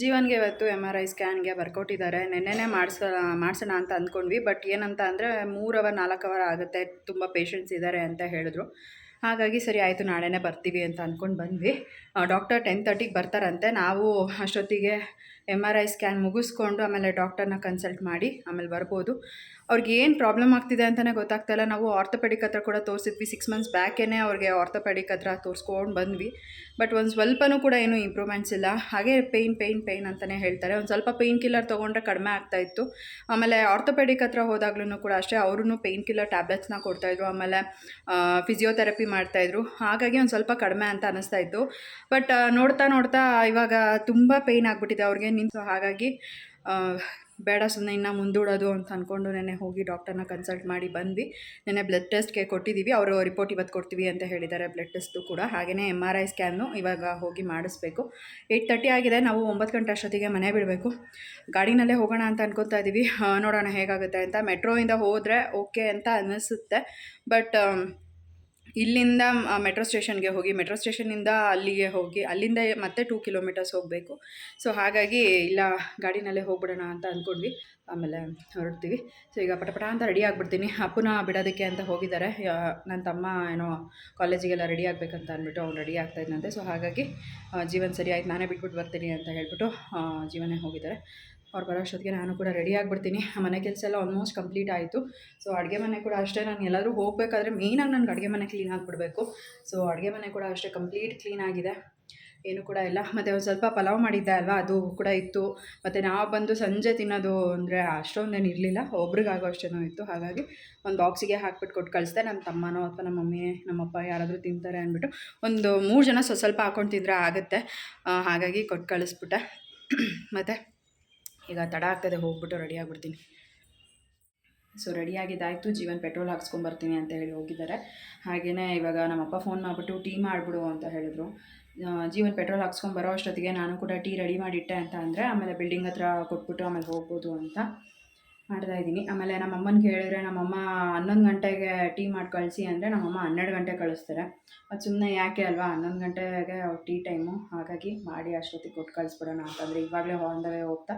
ಜೀವನ್ಗೆ ಇವತ್ತು ಎಂ ಆರ್ ಐ ಸ್ಕ್ಯಾನ್ಗೆ ಬರ್ಕೊಟ್ಟಿದ್ದಾರೆ ನೆನ್ನೆನೇ ಮಾಡಿಸ, ಮಾಡಿಸೋಣ ಅಂತ ಅಂದ್ಕೊಂಡ್ವಿ. ಬಟ್ ಏನಂತ ಅಂದರೆ ಮೂರು ಅವರ್ ನಾಲ್ಕು ಅವರ್ ಆಗುತ್ತೆ. ತುಂಬ ಪೇಷಂಟ್ಸ್ ಇದ್ದಾರೆ ಅಂತ ಹೇಳಿದ್ರು. ಹಾಗಾಗಿ ಸರಿ, ಆಯಿತು, ನಾಳೆನೇ ಬರ್ತೀವಿ ಅಂತ ಅಂದ್ಕೊಂಡು ಬಂದ್ವಿ. ಡಾಕ್ಟರ್ ಟೆನ್ ತರ್ಟಿಗೆ ಬರ್ತಾರಂತೆ. ನಾವು ಅಷ್ಟೊತ್ತಿಗೆ ಎಂ ಆರ್ ಐ ಸ್ಕ್ಯಾನ್ ಮುಗಿಸ್ಕೊಂಡು ಆಮೇಲೆ ಡಾಕ್ಟರ್ನ ಕನ್ಸಲ್ಟ್ ಮಾಡಿ ಆಮೇಲೆ ಬರ್ಬೋದು. ಅವ್ರಿಗೆ ಏನು ಪ್ರಾಬ್ಲಮ್ ಆಗ್ತಿದೆ ಅಂತಲೇ ಗೊತ್ತಾಗ್ತಾಯಿಲ್ಲ ನಾವು ಆರ್ಥೋಪೆಡಿಕ್ ಹತ್ರ ಕೂಡ ತೋರಿಸಿದ್ವಿ. ಸಿಕ್ಸ್ ಮಂತ್ಸ್ ಬ್ಯಾಕೇ ಅವ್ರಿಗೆ ಆರ್ಥೋಪೆಡಿಕ್ ಹತ್ರ ತೋರಿಸ್ಕೊಂಡು ಬಂದ್ವಿ. ಬಟ್ ಒಂದು ಸ್ವಲ್ಪನೂ ಕೂಡ ಏನೂ ಇಂಪ್ರೂವ್ಮೆಂಟ್ಸ್ ಇಲ್ಲ. ಹಾಗೆ ಪೇಯ್ನ್ ಪೇಯ್ನ್ ಪೇಯ್ನ್ ಅಂತಲೇ ಹೇಳ್ತಾರೆ. ಒಂದು ಸ್ವಲ್ಪ ಪೇಯ್ನ್ ಕಿಲ್ಲರ್ ತೊಗೊಂಡ್ರೆ ಕಡಿಮೆ ಆಗ್ತಾಯಿತ್ತು ಆಮೇಲೆ ಆರ್ಥೋಪೆಡಿಕ್ ಹತ್ರ ಹೋದಾಗ್ಲೂ ಕೂಡ ಅಷ್ಟೇ ಅವ್ರೂ ಪೇಯ್ನ್ ಕಿಲ್ಲರ್ ಟ್ಯಾಬ್ಲೆಟ್ಸ್ನ ಕೊಡ್ತಾಯಿದ್ರು ಆಮೇಲೆ ಫಿಸಿಯೋಥೆರಪಿ ಮಾಡ್ತಾಯಿದ್ರು ಹಾಗಾಗಿ ಒಂದು ಸ್ವಲ್ಪ ಕಡಿಮೆ ಅಂತ ಅನ್ನಿಸ್ತಾ ಇತ್ತು. ಬಟ್ ನೋಡ್ತಾ ನೋಡ್ತಾ ಇವಾಗ ತುಂಬ ಪೇಯ್ನ್ ಆಗಿಬಿಟ್ಟಿದೆ. ಅವ್ರಿಗೆ ನಿಂತು ಹಾಗಾಗಿ ಬೇಡ ಸುಮ್ಮನೆ ಇನ್ನು ಮುಂದೂಡೋದು ಅಂತ ಅಂದ್ಕೊಂಡು ನೆನೆ ಹೋಗಿ ಡಾಕ್ಟರ್ನ ಕನ್ಸಲ್ಟ್ ಮಾಡಿ ಬಂದ್ವಿ. ನೆನ್ನೆ ಬ್ಲಡ್ ಟೆಸ್ಟ್ಗೆ ಕೊಟ್ಟಿದ್ದೀವಿ ಅವರು ರಿಪೋರ್ಟ್ ಇವತ್ತು ಕೊಡ್ತೀವಿ ಅಂತ ಹೇಳಿದ್ದಾರೆ ಬ್ಲಡ್ ಟೆಸ್ಟು ಕೂಡ. ಹಾಗೆಯೇ ಎಂ ಆರ್ ಐ ಸ್ಕ್ಯಾನ್ನು ಇವಾಗ ಹೋಗಿ ಮಾಡಿಸ್ಬೇಕು. ಏಯ್ಟ್ ತರ್ಟಿ ಆಗಿದೆ. ನಾವು ಒಂಬತ್ತು ಗಂಟೆ ಅಷ್ಟೊತ್ತಿಗೆ ಮನೆ ಬಿಡಬೇಕು. ಗಾಡಿನಲ್ಲೇ ಹೋಗೋಣ ಅಂತ ಅನ್ಕೋತಾ ಇದ್ದೀವಿ ನೋಡೋಣ ಹೇಗಾಗುತ್ತೆ ಅಂತ. ಮೆಟ್ರೋಯಿಂದ ಹೋದರೆ ಓಕೆ ಅಂತ ಅನ್ನಿಸುತ್ತೆ. ಬಟ್ ಇಲ್ಲಿಂದ ಮೆಟ್ರೋ ಸ್ಟೇಷನ್ಗೆ ಹೋಗಿ, ಮೆಟ್ರೋ ಸ್ಟೇಷನ್ನಿಂದ ಅಲ್ಲಿಗೆ ಹೋಗಿ, ಅಲ್ಲಿಂದ ಮತ್ತೆ ಟೂ ಕಿಲೋಮೀಟರ್ಸ್ ಹೋಗಬೇಕು. ಸೊ, ಹಾಗಾಗಿ ಇಲ್ಲ, ಗಾಡಿನಲ್ಲೇ ಹೋಗ್ಬಿಡೋಣ ಅಂತ ಅಂದ್ಕೊಂಡ್ವಿ. ಆಮೇಲೆ ಹೊರಡ್ತೀವಿ. ಸೊ, ಈಗ ಪಟ ಪಟ ಅಂತ ರೆಡಿ ಆಗಿಬಿಡ್ತೀನಿ. ಅಪ್ಪನ ಬಿಡೋದಕ್ಕೆ ಅಂತ ಹೋಗಿದ್ದಾರೆ. ನನ್ನ ತಮ್ಮ ಏನೋ ಕಾಲೇಜಿಗೆಲ್ಲ ರೆಡಿ ಆಗಬೇಕಂತ ಅಂದ್ಬಿಟ್ಟು ಅವ್ನು ರೆಡಿ ಆಗ್ತಾ ಇದ್ದಂತೆ ಸೊ, ಹಾಗಾಗಿ ಜೀವನ ಸರಿ ಆಯ್ತು, ನಾನೇ ಬಿಟ್ಬಿಟ್ಟು ಬರ್ತೀನಿ ಅಂತ ಹೇಳ್ಬಿಟ್ಟು ಜೀವನೇ ಹೋಗಿದ್ದಾರೆ. ಅವ್ರು ಬರೋ ಅಷ್ಟೊತ್ತಿಗೆ ನಾನು ಕೂಡ ರೆಡಿ ಆಗಿಬಿಡ್ತೀನಿ. ಮನೆ ಕೆಲಸ ಎಲ್ಲ ಆಲ್ಮೋಸ್ಟ್ ಕಂಪ್ಲೀಟ್ ಆಯಿತು. ಸೊ ಅಡುಗೆ ಮನೆ ಕೂಡ ಅಷ್ಟೇ. ನಾನು ಎಲ್ಲಾದರೂ ಹೋಗಬೇಕಾದ್ರೆ ಮೇಯ್ನಾಗಿ ನನಗೆ ಅಡುಗೆ ಮನೆ ಕ್ಲೀನ್ ಆಗಿಬಿಡಬೇಕು. ಸೊ ಅಡುಗೆ ಮನೆ ಕೂಡ ಅಷ್ಟೇ ಕಂಪ್ಲೀಟ್ ಕ್ಲೀನ್ ಆಗಿದೆ. ಏನು ಕೂಡ ಇಲ್ಲ. ಮತ್ತು ಒಂದು ಸ್ವಲ್ಪ ಪಲಾವ್ ಮಾಡಿದ್ದೆ ಅಲ್ವಾ? ಅದು ಕೂಡ ಇತ್ತು. ಮತ್ತು ನಾವು ಬಂದು ಸಂಜೆ ತಿನ್ನೋದು ಅಂದರೆ ಅಷ್ಟೊಂದೇನು ಇರಲಿಲ್ಲ. ಒಬ್ರಿಗಾಗೋ ಅಷ್ಟೇನೋ ಇತ್ತು. ಹಾಗಾಗಿ ಒಂದು ಬಾಕ್ಸಿಗೆ ಹಾಕ್ಬಿಟ್ಟು ಕೊಟ್ಟು ಕಳಿಸ್ದೆ. ನನ್ನ ತಮ್ಮನೋ ಅಥವಾ ನಮ್ಮ ಮಮ್ಮಿ, ನಮ್ಮಪ್ಪ ಯಾರಾದರೂ ತಿಂತಾರೆ ಅಂದ್ಬಿಟ್ಟು ಒಂದು ಮೂರು ಜನ ಸ್ವಲ್ಪ ಹಾಕೊಂಡು ತಿಂದರೆ ಆಗುತ್ತೆ. ಹಾಗಾಗಿ ಕೊಟ್ಟು ಕಳಿಸ್ಬಿಟ್ಟೆ. ಮತ್ತು ಈಗ ತಡ ಆಗ್ತದೆ ಹೋಗ್ಬಿಟ್ಟು ರೆಡಿ ಆಗಿಬಿಡ್ತೀನಿ. ಸೊ ರೆಡಿಯಾಗಿದ್ದಾಯಿತು ಜೀವನ್ ಪೆಟ್ರೋಲ್ ಹಾಕ್ಸ್ಕೊಂಬರ್ತೀನಿ ಅಂತ ಹೇಳಿ ಹೋಗಿದ್ದಾರೆ. ಹಾಗೆಯೇ ಇವಾಗ ನಮ್ಮಪ್ಪ ಫೋನ್ ಮಾಡಿಬಿಟ್ಟು, ಟೀ ಮಾಡಿಬಿಡು ಅಂತ ಹೇಳಿದ್ರು. ಜೀವನ್ ಪೆಟ್ರೋಲ್ ಹಾಕ್ಸ್ಕೊಂಬರೋ ಅಷ್ಟೊತ್ತಿಗೆ ನಾನು ಕೂಡ ಟೀ ರೆಡಿ ಮಾಡಿಟ್ಟೆ ಅಂತ ಅಂದರೆ, ಆಮೇಲೆ ಬಿಲ್ಡಿಂಗ್ ಹತ್ರ ಕೊಟ್ಬಿಟ್ಟು ಆಮೇಲೆ ಹೋಗ್ಬೋದು ಅಂತ ಮಾಡ್ತಾ ಇದ್ದೀನಿ. ಆಮೇಲೆ ನಮ್ಮಮ್ಮನ ಕೇಳಿದ್ರೆ, ನಮ್ಮಮ್ಮ ಹನ್ನೊಂದು ಗಂಟೆಗೆ ಟೀ ಮಾಡಿ ಕಳಿಸಿ ಅಂದರೆ, ನಮ್ಮಮ್ಮ ಹನ್ನೆರಡು ಗಂಟೆ ಕಳಿಸ್ತಾರೆ. ಅದು ಸುಮ್ಮನೆ ಯಾಕೆ ಅಲ್ವಾ? ಹನ್ನೊಂದು ಗಂಟೆಗೆ ಟೀ ಟೈಮು ಹಾಗಾಗಿ ಮಾಡಿ ಅಷ್ಟೊತ್ತಿಗೆ ಕೊಟ್ಟು ಕಳಿಸ್ಬಿಡೋಣ ಅಂತಂದರೆ, ಇವಾಗಲೇ ಹೋಗ್ತಾ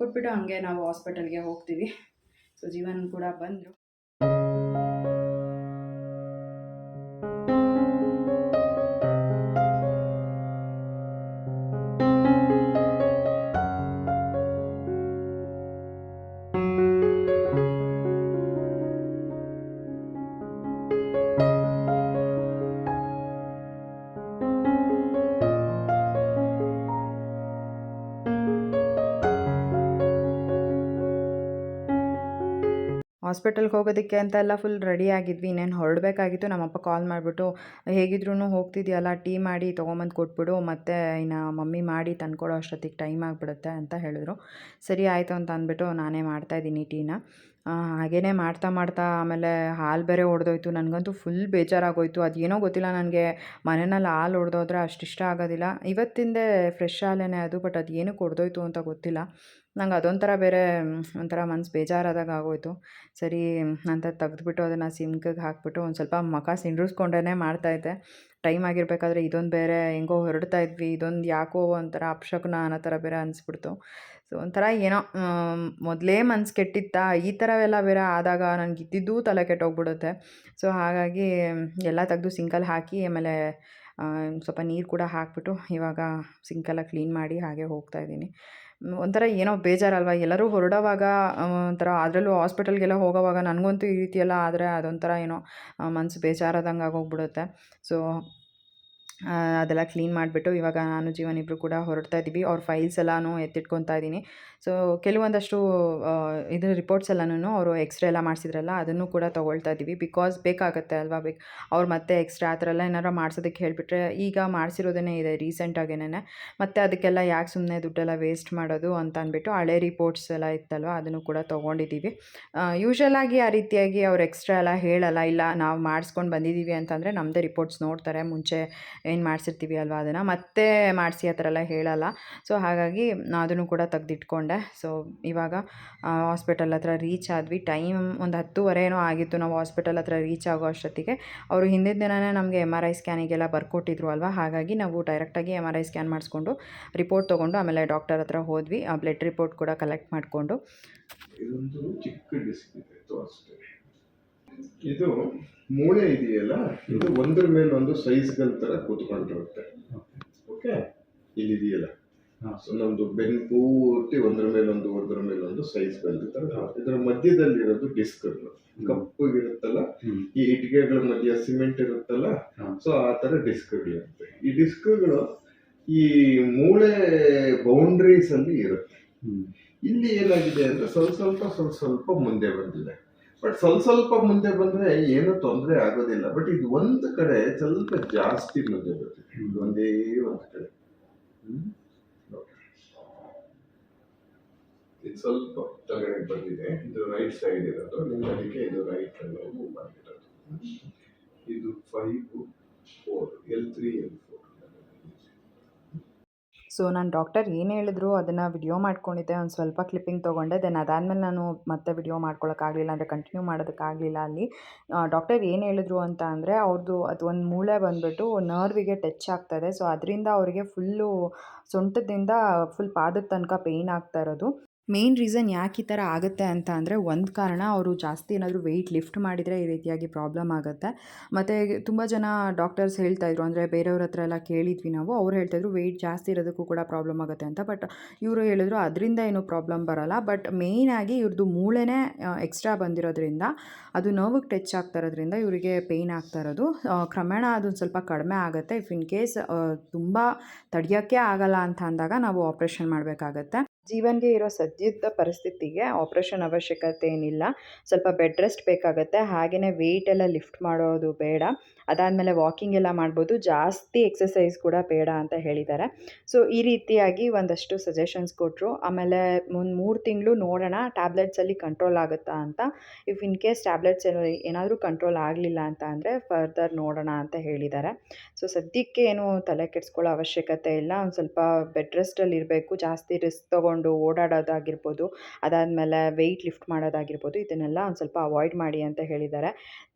ಕೊಟ್ಬಿಟ್ಟು ಹಂಗೆ ನಾವು ಹಾಸ್ಪಿಟಲ್ಗೆ ಹೋಗ್ತೀವಿ. ಸೊ ಜೀವನ್ ಕೂಡ ಬಂದರು. ಹಾಸ್ಪಿಟಲ್ಗೆ ಹೋಗೋದಕ್ಕೆ ಅಂತೆಲ್ಲ ಫುಲ್ ರೆಡಿ ಆಗಿದ್ವಿ. ಇನ್ನೇನು ಹೊರಡಬೇಕಾಗಿತ್ತು. ನಮ್ಮಪ್ಪ ಕಾಲ್ ಮಾಡಿಬಿಟ್ಟು ಹೇಗಿದ್ರೂ ಹೋಗ್ತಿದ್ಯಲ್ಲ, ಟೀ ಮಾಡಿ ತೊಗೊಂಬಂದು ಕೊಟ್ಬಿಡು, ಮತ್ತು ಇನ್ನು ಮಮ್ಮಿ ಮಾಡಿ ತಂದ್ಕೊಡೋ ಅಷ್ಟೊತ್ತಿಗೆ ಟೈಮ್ ಆಗಿಬಿಡುತ್ತೆ, ಅಂತ ಹೇಳಿದ್ರು. ಸರಿ, ಆಯಿತು, ಅಂತ ಅಂದ್ಬಿಟ್ಟು ನಾನೇ ಮಾಡ್ತಾಯಿದ್ದೀನಿ ಟೀನ. ಹಾಗೇ ಮಾಡ್ತಾ ಮಾಡ್ತಾ ಆಮೇಲೆ ಹಾಲು ಬೇರೆ ಒಡೆದೋಯ್ತು. ನನಗಂತೂ ಫುಲ್ ಬೇಜಾರಾಗೋಯ್ತು. ಅದೇನೋ ಗೊತ್ತಿಲ್ಲ ನನಗೆ. ಮನೆಯಲ್ಲಿ ಹಾಲು ಒಡೆದೋದ್ರೆ ಅಷ್ಟು ಇಷ್ಟ ಆಗೋದಿಲ್ಲ. ಇವತ್ತಿಂದೇ ಫ್ರೆಶ್ ಹಾಲೇ ಅದು ಬಟ್ ಅದು ಏನಕ್ಕೆ ಒಡೆದೋಯ್ತು ಅಂತ ಗೊತ್ತಿಲ್ಲ. ನಂಗೆ ಅದೊಂಥರ ಬೇರೆ, ಒಂಥರ ಮನ್ಸು ಬೇಜಾರಾದಾಗ ಆಗೋಯ್ತು. ಸರಿ ಅಂತ ತೆಗೆದುಬಿಟ್ಟು ಅದನ್ನು ಸಿಂಕಿಗೆ ಹಾಕ್ಬಿಟ್ಟು ಒಂದು ಸ್ವಲ್ಪ ಮುಖ ಸಿಂಡ್ರಿಸ್ಕೊಂಡೇ ಮಾಡ್ತಾಯಿದ್ದೆ ಟೈಮ್ ಆಗಿರಬೇಕಾದ್ರೆ ಇದೊಂದು ಬೇರೆ, ಹೆಂಗೋ ಹೊರಡ್ತಾ ಇದ್ವಿ, ಇದೊಂದು ಯಾಕೋ ಒಂಥರ ಅಪ್ಶಕುನ ಅನ್ನೋ ಥರ ಬೇರೆ ಅನಿಸ್ಬಿಡ್ತು. ಸೊ ಒಂಥರ ಏನೋ ಮೊದಲೇ ಮನ್ಸು ಕೆಟ್ಟಿತ್ತಾ, ಈ ಥರವೆಲ್ಲ ಬೇರೆ ಆದಾಗ ನನಗೆ ಇದ್ದಿದ್ದು ತಲೆ ಕೆಟ್ಟೋಗ್ಬಿಡುತ್ತೆ. ಸೊ ಹಾಗಾಗಿ ಎಲ್ಲ ತೆಗೆದು ಸಿಂಕಲ್ಲಿ ಹಾಕಿ, ಆಮೇಲೆ ಸ್ವಲ್ಪ ನೀರು ಕೂಡ ಹಾಕ್ಬಿಟ್ಟು ಇವಾಗ ಸಿಂಕೆಲ್ಲ ಕ್ಲೀನ್ ಮಾಡಿ ಹಾಗೆ ಹೋಗ್ತಾ ಇದ್ದೀನಿ. ಒಂಥರ ಏನೋ ಬೇಜಾರಲ್ವ? ಎಲ್ಲರೂ ಹೊರಡೋವಾಗ ಒಂಥರ ಅದರಲ್ಲೂ ಹಾಸ್ಪಿಟಲ್ಗೆಲ್ಲ ಹೋಗೋವಾಗ ನನಗಂತೂ ಈ ರೀತಿ ಎಲ್ಲ ಆದರೆ ಅದೊಂಥರ ಏನೋ ಮನಸ್ಸು ಮನ್ಸು ಬೇಜಾರಾದಂಗೆ ಆಗೋಗ್ಬಿಡುತ್ತೆ. ಸೊ ಅದೆಲ್ಲ ಕ್ಲೀನ್ ಮಾಡಿಬಿಟ್ಟು ಇವಾಗ ನಾನು, ಜೀವನ ಇಬ್ಬರು ಕೂಡ ಹೊರಡ್ತಾ ಇದ್ದೀವಿ. ಅವ್ರ ಫೈಲ್ಸ್ ಎಲ್ಲನೂ ಎತ್ತಿಟ್ಕೊತಾ ಇದ್ದೀನಿ. ಸೊ ಕೆಲವೊಂದಷ್ಟು ಇದು ರಿಪೋರ್ಟ್ಸ್ ಎಲ್ಲನೂ ಅವರು ಎಕ್ಸ್ರೇ ಎಲ್ಲ ಮಾಡಿಸಿದ್ರಲ್ಲ, ಅದನ್ನು ಕೂಡ ತೊಗೊಳ್ತಾ ಇದ್ದೀವಿ. ಬಿಕಾಸ್ ಬೇಕಾಗುತ್ತೆ ಅಲ್ವಾ? ಬೇಕು, ಅವ್ರು ಮತ್ತೆ ಎಕ್ಸ್ಟ್ರಾ ಆ ಥರ ಎಲ್ಲ ಏನಾರು ಮಾಡಿಸೋದಕ್ಕೆ ಹೇಳಿಬಿಟ್ರೆ ಈಗ ಮಾಡಿಸಿರೋದೇ ಇದೆ ರೀಸೆಂಟಾಗೇನೆ ಮತ್ತು ಅದಕ್ಕೆಲ್ಲ ಯಾಕೆ ಸುಮ್ಮನೆ ದುಡ್ಡೆಲ್ಲ ವೇಸ್ಟ್ ಮಾಡೋದು ಅಂತ ಅಂದ್ಬಿಟ್ಟು ಹಳೆ ರಿಪೋರ್ಟ್ಸ್ ಎಲ್ಲ ಇತ್ತಲ್ವ? ಅದನ್ನು ಕೂಡ ತೊಗೊಂಡಿದ್ದೀವಿ. ಯೂಶ್ವಲಾಗಿ ಆ ರೀತಿಯಾಗಿ ಅವ್ರು ಎಕ್ಸ್ಟ್ರಾ ಎಲ್ಲ ಹೇಳಲ್ಲ, ಇಲ್ಲ ನಾವು ಮಾಡಿಸ್ಕೊಂಡು ಬಂದಿದ್ದೀವಿ ಅಂತಂದರೆ ನಮ್ಮದೇ ರಿಪೋರ್ಟ್ಸ್ ನೋಡ್ತಾರೆ, ಮುಂಚೆ ಏನು ಮಾಡಿಸಿರ್ತೀವಿ ಅಲ್ವಾ ಅದನ್ನು. ಮತ್ತೆ ಮಾಡಿಸಿ ಆ ಥರ ಎಲ್ಲ ಹೇಳಲ್ಲ. ಸೊ ಹಾಗಾಗಿ ಅದನ್ನು ಕೂಡ ತೆಗ್ದಿಟ್ಕೊಂಡೆ. ಸೊ ಇವಾಗ ಹಾಸ್ಪಿಟಲ್ ಹತ್ರ ರೀಚ್ ಆದ್ವಿ. ಟೈಮ್ ಒಂದು ಹತ್ತುವರೆ ಏನೋ ಆಗಿತ್ತು ನಾವು ಹಾಸ್ಪಿಟಲ್ ಹತ್ರ ರೀಚ್ ಆಗೋ ಅಷ್ಟೊತ್ತಿಗೆ. ಅವರು ಹಿಂದಿನ ದಿನವೇ ನಮಗೆ ಎಂ ಆರ್ ಐ ಸ್ಕ್ಯಾನಿಗೆಲ್ಲ ಬರ್ಕೊಟ್ಟಿದ್ರು ಅಲ್ವಾ? ಹಾಗಾಗಿ ನಾವು ಡೈರೆಕ್ಟಾಗಿ ಎಂ ಆರ್ ಐ ಸ್ಕ್ಯಾನ್ ಮಾಡಿಸ್ಕೊಂಡು ರಿಪೋರ್ಟ್ ತೊಗೊಂಡು ಆಮೇಲೆ ಡಾಕ್ಟರ್ ಹತ್ರ ಹೋದ್ವಿ. ಆ ಬ್ಲಡ್ ರಿಪೋರ್ಟ್ ಕೂಡ ಕಲೆಕ್ಟ್ ಮಾಡಿಕೊಂಡು. ಇದೊಂದು ಚಿಕ್ಕ ಡಿಸ್ಕ್ ಇದೆ ಮೂಳೆ ಇದೆಯಲ್ಲ? ಇದು ಒಂದ್ರ ಮೇಲೆ ಒಂದು ಸೈಜ್ಗಳ ತರ ಕೂತ್ಕೊಂಡಿರುತ್ತೆ ಓಕೆ. ಇಲ್ಲಿದೆಯಲ್ಲ. ಸೊ ನಮ್ದು ಬೆನ್ ಪೂರ್ತಿ ಒಂದರ ಮೇಲೊಂದು ಒಂದು ಮೇಲೊಂದು ಮೇಲೆ ಒಂದು ಸೈಜ್ ಬಂದಿರ್ತಾರೆ ಇದರ ಮಧ್ಯದಲ್ಲಿರೋದು ಡಿಸ್ಕ್ ಕಪ್ಪಗಿರುತ್ತಲ್ಲ. ಈ ಇಟ್ಟಿಗೆಗಳ ಮಧ್ಯ ಸಿಮೆಂಟ್ ಇರುತ್ತಲ್ಲ ಸೊ ಆ ತರ ಡಿಸ್ಕ್ಗಳಿರುತ್ತೆ ಈ ಡಿಸ್ಕ್ಗಳು ಈ ಮೂಳೆ ಬೌಂಡ್ರೀಸ್ ಅಲ್ಲಿ ಇರುತ್ತೆ. ಇಲ್ಲಿ ಏನಾಗಿದೆ ಅಂದ್ರೆ ಸ್ವಲ್ಪ ಸ್ವಲ್ಪ ಸ್ವಲ್ಪ ಸ್ವಲ್ಪ ಮುಂದೆ ಬಂದಿದೆ. ಬಟ್ ಸ್ವಲ್ಪ ಸ್ವಲ್ಪ ಮುಂದೆ ಬಂದ್ರೆ ಏನು ತೊಂದರೆ ಆಗೋದಿಲ್ಲ. ಬಟ್ ಇದು ಒಂದು ಕಡೆ ಸ್ವಲ್ಪ ಜಾಸ್ತಿ ಮುಂದೆ ಬರ್ತಿದೆ ಒಂದೇ ಒಂದು ಕಡೆ ಹ್ಮ್? ನೋಡಿ. ಇದು ಸ್ವಲ್ಪ ತಗಡೆ ಬಂದಿದೆ. ಇದು ರೈಟ್ ಸೈಡ್ ಇರೋದು. ನಿಮ್ಗೆ ಅದಕ್ಕೆ ಇದು ರೈಟ್ ಮೂವ್ ಮಾಡಿರೋದು ಇದು five four L three L so ನಾನು ಡಾಕ್ಟರ್ ಏನು ಹೇಳಿದ್ರು ಅದನ್ನು ವಿಡಿಯೋ ಮಾಡ್ಕೊಂಡಿದ್ದೆ. ಒಂದು ಸ್ವಲ್ಪ ಕ್ಲಿಪ್ಪಿಂಗ್ ತೊಗೊಂಡೆ. ದೆನ್ ಅದಾದಮೇಲೆ ನಾನು ಮತ್ತೆ ವಿಡಿಯೋ ಮಾಡ್ಕೊಳೋಕ್ಕಾಗಲಿಲ್ಲ ಅಂದರೆ ಕಂಟಿನ್ಯೂ ಮಾಡೋದಕ್ಕಾಗಲಿಲ್ಲ ಅಲ್ಲಿ. ಡಾಕ್ಟರ್ ಏನು ಹೇಳಿದ್ರು ಅಂತ ಅಂದರೆ ಅವ್ರದ್ದು ಅದು ಒಂದು ಮೂಳೆ ಬಂದುಬಿಟ್ಟು ನರ್ವಿಗೆ ಟಚ್ ಆಗ್ತದೆ. ಸೊ ಅದರಿಂದ ಅವರಿಗೆ ಫುಲ್ಲು ಸೊಂಟದಿಂದ ಫುಲ್ ಪಾದದ ತನಕ ಪೇಯ್ನ್ ಆಗ್ತಾ ಇರೋದು. ಮೇನ್ ರೀಸನ್ ಯಾಕೆ ಈ ಥರ ಆಗುತ್ತೆ ಅಂತ ಅಂದರೆ ಒಂದು ಕಾರಣ ಅವರು ಜಾಸ್ತಿ ಏನಾದರೂ ವೆಯ್ಟ್ ಲಿಫ್ಟ್ ಮಾಡಿದರೆ ಈ ರೀತಿಯಾಗಿ ಪ್ರಾಬ್ಲಮ್ ಆಗುತ್ತೆ. ಮತ್ತು ತುಂಬ ಜನ ಡಾಕ್ಟರ್ಸ್ ಹೇಳ್ತಾಯಿದ್ರು ಅಂದರೆ ಬೇರೆಯವ್ರ ಹತ್ರ ಎಲ್ಲ ಕೇಳಿದ್ವಿ ನಾವು, ಅವ್ರು ಹೇಳ್ತಾಯಿದ್ರು ವೆಯ್ಟ್ ಜಾಸ್ತಿ ಇರೋದಕ್ಕೂ ಕೂಡ ಪ್ರಾಬ್ಲಮ್ ಆಗುತ್ತೆ ಅಂತ. ಬಟ್ ಇವರು ಹೇಳಿದ್ರು ಅದರಿಂದ ಏನೂ ಪ್ರಾಬ್ಲಮ್ ಬರೋಲ್ಲ. ಬಟ್ ಮೇಯ್ನಾಗಿ ಇವ್ರದ್ದು ಮೂಳೆನೇ ಎಕ್ಸ್ಟ್ರಾ ಬಂದಿರೋದ್ರಿಂದ, ಅದು ನೋವಿಗೆ ಟಚ್ ಆಗ್ತಾ ಇರೋದ್ರಿಂದ ಇವರಿಗೆ ಪೇಯ್ನ್ ಆಗ್ತಾ ಇರೋದು. ಕ್ರಮೇಣ ಅದೊಂದು ಸ್ವಲ್ಪ ಕಡಿಮೆ ಆಗುತ್ತೆ. ಇಫ್ ಇನ್ ಕೇಸ್ ತುಂಬ ತಡೆಯೋಕ್ಕೆ ಆಗಲ್ಲ ಅಂತ ಅಂದಾಗ ನಾವು ಆಪ್ರೇಷನ್ ಮಾಡಬೇಕಾಗತ್ತೆ. ಜೀವನ್ಗೆ ಇರೋ ಸದ್ಯದ ಪರಿಸ್ಥಿತಿಗೆ ಆಪ್ರೇಷನ್ ಅವಶ್ಯಕತೆ ಏನಿಲ್ಲ. ಸ್ವಲ್ಪ ಬೆಡ್ ರೆಸ್ಟ್ ಬೇಕಾಗುತ್ತೆ. ಹಾಗೆಯೇ ವೆಯ್ಟ್ ಎಲ್ಲ ಲಿಫ್ಟ್ ಮಾಡೋದು ಬೇಡ. ಅದಾದಮೇಲೆ ವಾಕಿಂಗ್ ಎಲ್ಲ ಮಾಡ್ಬೋದು. ಜಾಸ್ತಿ ಎಕ್ಸಸೈಸ್ ಕೂಡ ಬೇಡ ಅಂತ ಹೇಳಿದ್ದಾರೆ. ಸೊ ಈ ರೀತಿಯಾಗಿ ಒಂದಷ್ಟು ಸಜೆಷನ್ಸ್ ಕೊಟ್ಟರು ಆಮೇಲೆ ಒಂದು ಮೂರು ತಿಂಗಳು ನೋಡೋಣ ಟ್ಯಾಬ್ಲೆಟ್ಸಲ್ಲಿ ಕಂಟ್ರೋಲ್ ಆಗುತ್ತಾ ಅಂತ. ಇಫ್ ಇನ್ ಕೇಸ್ ಟ್ಯಾಬ್ಲೆಟ್ಸ್ ಏನಾದರೂ ಕಂಟ್ರೋಲ್ ಆಗಲಿಲ್ಲ ಅಂತ ಅಂದರೆ ಫರ್ದರ್ ನೋಡೋಣ ಅಂತ ಹೇಳಿದ್ದಾರೆ. ಸೊ ಸದ್ಯಕ್ಕೆ ಏನು ತಲೆ ಕೆಡಿಸ್ಕೊಳ್ಳೋ ಅವಶ್ಯಕತೆ ಇಲ್ಲ. ಒಂದು ಸ್ವಲ್ಪ ಬೆಡ್ ರೆಸ್ಟಲ್ಲಿ ಇರಬೇಕು. ಜಾಸ್ತಿ ರಿಸ್ಕ್ ತೊಗೊಂಡು ಓಡಾಡೋದಾಗಿರ್ಬೋದು, ಅದಾದಮೇಲೆ ವೆಯ್ಟ್ ಲಿಫ್ಟ್ ಮಾಡೋದಾಗಿರ್ಬೋದು, ಇದನ್ನೆಲ್ಲ ಒಂದು ಸ್ವಲ್ಪ ಅವಾಯ್ಡ್ ಮಾಡಿ ಅಂತ ಹೇಳಿದ್ದಾರೆ.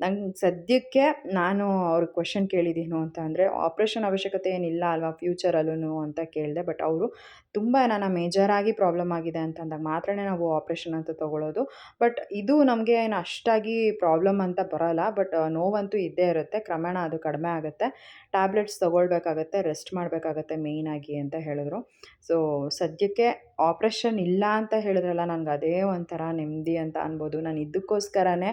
ನಂಗೆ ಸದ್ಯಕ್ಕೆ ನಾನು ಅವ್ರ ಕ್ವೆಶನ್ ಕೇಳಿದ್ದೀನು ಅಂತ ಅಂದರೆ ಆಪ್ರೇಷನ್ ಅವಶ್ಯಕತೆ ಏನಿಲ್ಲ ಅಲ್ವಾ ಫ್ಯೂಚರಲ್ಲೂ ಅಂತ ಕೇಳಿದೆ. ಬಟ್ ಅವರು ತುಂಬ ನನ್ನ ಮೇಜರಾಗಿ ಪ್ರಾಬ್ಲಮ್ ಆಗಿದೆ ಅಂತಂದಾಗ ಮಾತ್ರನೇ ನಾವು ಆಪ್ರೇಷನ್ ಅಂತ ತೊಗೊಳ್ಳೋದು ಬಟ್ ಇದು ನಮಗೆ ಏನು ಅಷ್ಟಾಗಿ ಪ್ರಾಬ್ಲಮ್ ಅಂತ ಬರೋಲ್ಲ. ಬಟ್ ನೋವಂತೂ ಇದ್ದೇ ಇರುತ್ತೆ. ಕ್ರಮೇಣ ಅದು ಕಡಿಮೆ ಆಗುತ್ತೆ. ಟ್ಯಾಬ್ಲೆಟ್ಸ್ ತೊಗೊಳ್ಬೇಕಾಗತ್ತೆ ರೆಸ್ಟ್ ಮಾಡಬೇಕಾಗತ್ತೆ ಮೇಯ್ನಾಗಿ ಅಂತ ಹೇಳಿದ್ರು. ಸೊ ಸದ್ಯಕ್ಕೆ ಆಪ್ರೇಷನ್ ಇಲ್ಲ ಅಂತ ಹೇಳಿದ್ರಲ್ಲ ನನಗೆ ಅದೇ ಒಂಥರ ನೆಮ್ಮದಿ ಅಂತ ಅನ್ಬೋದು. ನಾನು ಇದಕ್ಕೋಸ್ಕರನೇ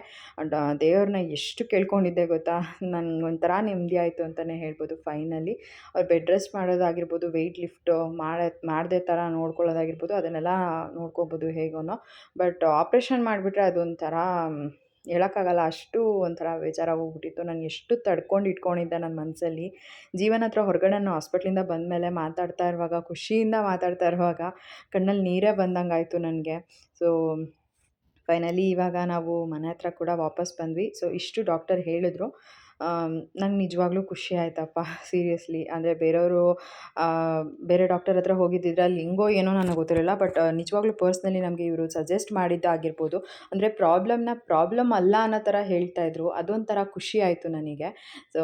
ದೇವ್ರನ್ನ ಎಷ್ಟು ಕೇಳ್ಕೊಂಡಿದ್ದೆ ಗೊತ್ತಾ? ನನಗೆ ಒಂಥರ ನೆಮ್ಮದಿ ಆಯಿತು ಅಂತಲೇ ಹೇಳ್ಬೋದು ಫೈನಲಿ. ಅವ್ರು ಬೆಡ್ ರೆಸ್ಟ್ ಮಾಡೋದಾಗಿರ್ಬೋದು, ವೆಯ್ಟ್ ಲಿಫ್ಟು ಮಾಡೋ, ಮಾಡದೇ ಥರ ನೋಡ್ಕೊಳ್ಳೋದಾಗಿರ್ಬೋದು, ಅದನ್ನೆಲ್ಲ ನೋಡ್ಕೋಬೋದು ಹೇಗೋನೋ. ಬಟ್ ಆಪ್ರೇಷನ್ ಮಾಡಿಬಿಟ್ರೆ ಅದೊಂಥರ ಹೇಳೋಕ್ಕಾಗಲ್ಲ. ಅಷ್ಟು ಒಂಥರ ಬೇಜಾರಾಗೋಗ್ಬಿಟ್ಟಿತ್ತು ನಾನು ಎಷ್ಟು ತಡ್ಕೊಂಡು ಇಟ್ಕೊಂಡಿದ್ದೆ ನನ್ನ ಮನಸ್ಸಲ್ಲಿ ಜೀವನ ಹತ್ರ ಹೊರಗಡೆ ನಾನು ಹಾಸ್ಪಿಟ್ಲಿಂದ ಬಂದಮೇಲೆ ಮಾತಾಡ್ತಾ ಇರುವಾಗ, ಖುಷಿಯಿಂದ ಮಾತಾಡ್ತಾ ಇರುವಾಗ ಕಣ್ಣಲ್ಲಿ ನೀರೇ ಬಂದಂಗೆ ಆಯಿತು ನನಗೆ. ಸೊ, ಫೈನಲಿ ಇವಾಗ ನಾವು ಮನೆ ಹತ್ರ ಕೂಡ ವಾಪಸ್ ಬಂದ್ವಿ. ಸೊ, ಇಷ್ಟು ಡಾಕ್ಟರ್ ಹೇಳಿದ್ರು. ನಂಗೆ ನಿಜವಾಗ್ಲೂ ಖುಷಿ ಆಯಿತಪ್ಪ, ಸೀರಿಯಸ್ಲಿ. ಅಂದರೆ ಬೇರೆಯವರು ಬೇರೆ ಡಾಕ್ಟರ್ ಹತ್ರ ಹೋಗಿದ್ದಿದ್ರೆ ಅಲ್ಲಿ ಹಿಂಗೋ ಏನೋ ನನಗೆ ಗೊತ್ತಿರಲಿಲ್ಲ, ಬಟ್ ನಿಜವಾಗ್ಲೂ ಪರ್ಸ್ನಲಿ ನಮಗೆ ಇವರು ಸಜೆಸ್ಟ್ ಮಾಡಿದ್ದಾಗಿರ್ಬೋದು. ಅಂದರೆ ಪ್ರಾಬ್ಲಮ್ನ, ಪ್ರಾಬ್ಲಮ್ ಅಲ್ಲ ಅನ್ನೋ ಥರ ಹೇಳ್ತಾ ಇದ್ರು, ಅದೊಂಥರ ಖುಷಿ ಆಯಿತು ನನಗೆ. ಸೊ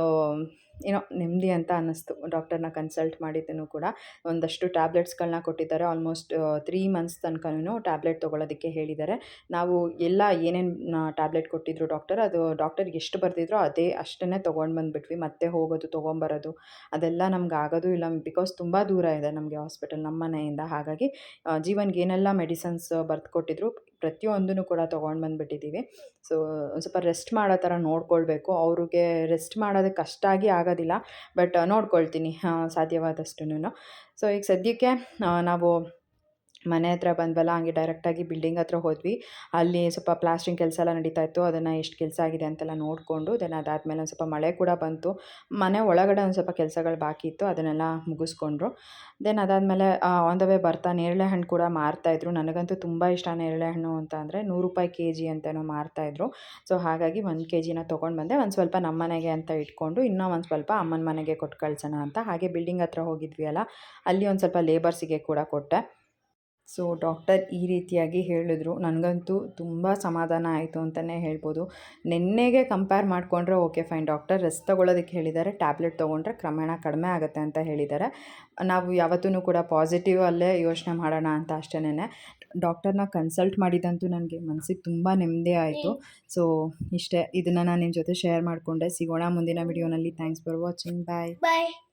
ಏನೋ ನೆಮ್ಮದಿ ಅಂತ ಅನ್ನಿಸ್ತು. ಡಾಕ್ಟರ್ನ ಕನ್ಸಲ್ಟ್ ಮಾಡಿದ್ದೂ ಕೂಡ. ಒಂದಷ್ಟು ಟ್ಯಾಬ್ಲೆಟ್ಸ್ಗಳನ್ನ ಕೊಟ್ಟಿದ್ದಾರೆ. ಆಲ್ಮೋಸ್ಟ್ ತ್ರೀ ಮಂತ್ಸ್ ತನಕನೂ ಟ್ಯಾಬ್ಲೆಟ್ ತೊಗೊಳೋದಕ್ಕೆ ಹೇಳಿದ್ದಾರೆ. ನಾವು ಎಲ್ಲ ಏನೇನು ಟ್ಯಾಬ್ಲೆಟ್ ಕೊಟ್ಟಿದ್ರು ಡಾಕ್ಟರ್, ಅದು ಡಾಕ್ಟರ್ಗೆ ಎಷ್ಟು ಬರ್ತಿದ್ರೋ ಅದೇ ಅಷ್ಟನ್ನೇ ತೊಗೊಂಡು ಬಂದುಬಿಟ್ವಿ. ಮತ್ತೆ ಹೋಗೋದು, ತೊಗೊಂಬರೋದು, ಅದೆಲ್ಲ ನಮ್ಗೆ ಆಗೋದು ಇಲ್ಲ. ಬಿಕಾಸ್ ತುಂಬ ದೂರ ಇದೆ ನಮಗೆ ಹಾಸ್ಪಿಟಲ್, ನಮ್ಮ ಮನೆಯಿಂದ. ಹಾಗಾಗಿ ಜೀವನ್ಗೆ ಏನೆಲ್ಲ ಮೆಡಿಸನ್ಸ್ ಬರ್ದು ಕೊಟ್ಟಿದ್ರು ಪ್ರತಿಯೊಂದನ್ನು ಕೂಡ ತೊಗೊಂಡು ಬಂದುಬಿಟ್ಟಿದ್ದೀವಿ. ಸೊ, ಒಂದು ಸ್ವಲ್ಪ ರೆಸ್ಟ್ ಮಾಡೋ ಥರ ನೋಡ್ಕೊಳ್ಬೇಕು. ಅವ್ರಿಗೆ ರೆಸ್ಟ್ ಮಾಡೋದಕ್ಕೆ ಅಷ್ಟಾಗಿ ಆಗೋದಿಲ್ಲ. ಬಟ್ ನೋಡ್ಕೊಳ್ತೀನಿ ಸಾಧ್ಯವಾದಷ್ಟುನು ಸೊ ಈಗ ಸದ್ಯಕ್ಕೆ ನಾವು ಮನೆ ಹತ್ರ ಬಂದ್ವಲ್ಲ, ಹಂಗೆ ಡೈರೆಕ್ಟಾಗಿ ಬಿಲ್ಡಿಂಗ್ ಹತ್ರ ಹೋದ್ವಿ. ಅಲ್ಲಿ ಸ್ವಲ್ಪ ಪ್ಲಾಸ್ಟಿಂಗ್ ಕೆಲಸ ಎಲ್ಲ ನಡೀತಾ ಇತ್ತು, ಅದನ್ನು ಎಷ್ಟು ಕೆಲಸ ಆಗಿದೆ ಅಂತೆಲ್ಲ ನೋಡಿಕೊಂಡು ದೆನ್ ಅದಾದಮೇಲೆ ಒಂದು ಸ್ವಲ್ಪ ಮಳೆ ಕೂಡ ಬಂತು. ಮನೆ ಒಳಗಡೆ ಒಂದು ಸ್ವಲ್ಪ ಕೆಲಸಗಳು ಬಾಕಿ ಇತ್ತು, ಅದನ್ನೆಲ್ಲ ಮುಗಿಸ್ಕೊಂಡ್ರು. ದೆನ್ ಅದಾದಮೇಲೆ ಆನ್ ದ ವೇ ಬರ್ತಾ ನೇರಳೆ ಹಣ್ಣು ಕೂಡ ಮಾರ್ತಾಯಿದ್ರು ನನಗಂತೂ ತುಂಬ ಇಷ್ಟ ನೇರಳೆ ಹಣ್ಣು ಅಂತ ಅಂದರೆ ನೂರು ರೂಪಾಯಿ ಕೆ ಜಿ ಅಂತಲೂ ಮಾರ್ತಾಯಿದ್ರು ಸೊ ಹಾಗಾಗಿ ಒಂದು ಕೆ ಜಿನ ತೊಗೊಂಡು ಬಂದೆ. ಒಂದು ಸ್ವಲ್ಪ ನಮ್ಮ ಮನೆಗೆ ಅಂತ ಇಟ್ಕೊಂಡು, ಇನ್ನೂ ಒಂದು ಸ್ವಲ್ಪ ಅಮ್ಮನ ಮನೆಗೆ ಕೊಟ್ಟು ಕಳ್ಸೋಣ ಅಂತ. ಹಾಗೆ ಬಿಲ್ಡಿಂಗ್ ಹತ್ರ ಹೋಗಿದ್ವಿ ಅಲ್ಲ, ಅಲ್ಲಿ ಒಂದು ಸ್ವಲ್ಪ ಲೇಬರ್ಸಿಗೆ ಕೂಡ ಕೊಟ್ಟೆ. ಸೊ ಡಾಕ್ಟರ್ ಈ ರೀತಿಯಾಗಿ ಹೇಳಿದ್ರು. ನನಗಂತೂ ತುಂಬ ಸಮಾಧಾನ ಆಯಿತು ಅಂತಲೇ ಹೇಳ್ಬೋದು. ನಿನ್ನೆಗೆ ಕಂಪೇರ್ ಮಾಡಿಕೊಂಡ್ರೆ ಓಕೆ ಫೈನ್ ಡಾಕ್ಟರ್ ರೆಸ್ಟ್ ತೊಗೊಳೋದಕ್ಕೆ ಹೇಳಿದ್ದಾರೆ. ಟ್ಯಾಬ್ಲೆಟ್ ತೊಗೊಂಡ್ರೆ ಕ್ರಮೇಣ ಕಡಿಮೆ ಆಗುತ್ತೆ ಅಂತ ಹೇಳಿದ್ದಾರೆ. ನಾವು ಯಾವತ್ತೂ ಕೂಡ ಪಾಸಿಟಿವ್ ಅಲ್ಲೇ ಯೋಚನೆ ಮಾಡೋಣ ಅಂತ ಅಷ್ಟೇನೆ ಡಾಕ್ಟರ್ನ ಕನ್ಸಲ್ಟ್ ಮಾಡಿದಂತೂ ನನಗೆ ಮನಸ್ಸಿಗೆ ತುಂಬ ನೆಮ್ಮದಿ ಆಯಿತು. ಸೊ ಇಷ್ಟೇ. ಇದನ್ನು ನಾನು ನಿಮ್ಮ ಜೊತೆ ಶೇರ್ ಮಾಡಿಕೊಂಡೆ. ಸಿಗೋಣ ಮುಂದಿನ ವಿಡಿಯೋನಲ್ಲಿ thanks for watching bye Bye.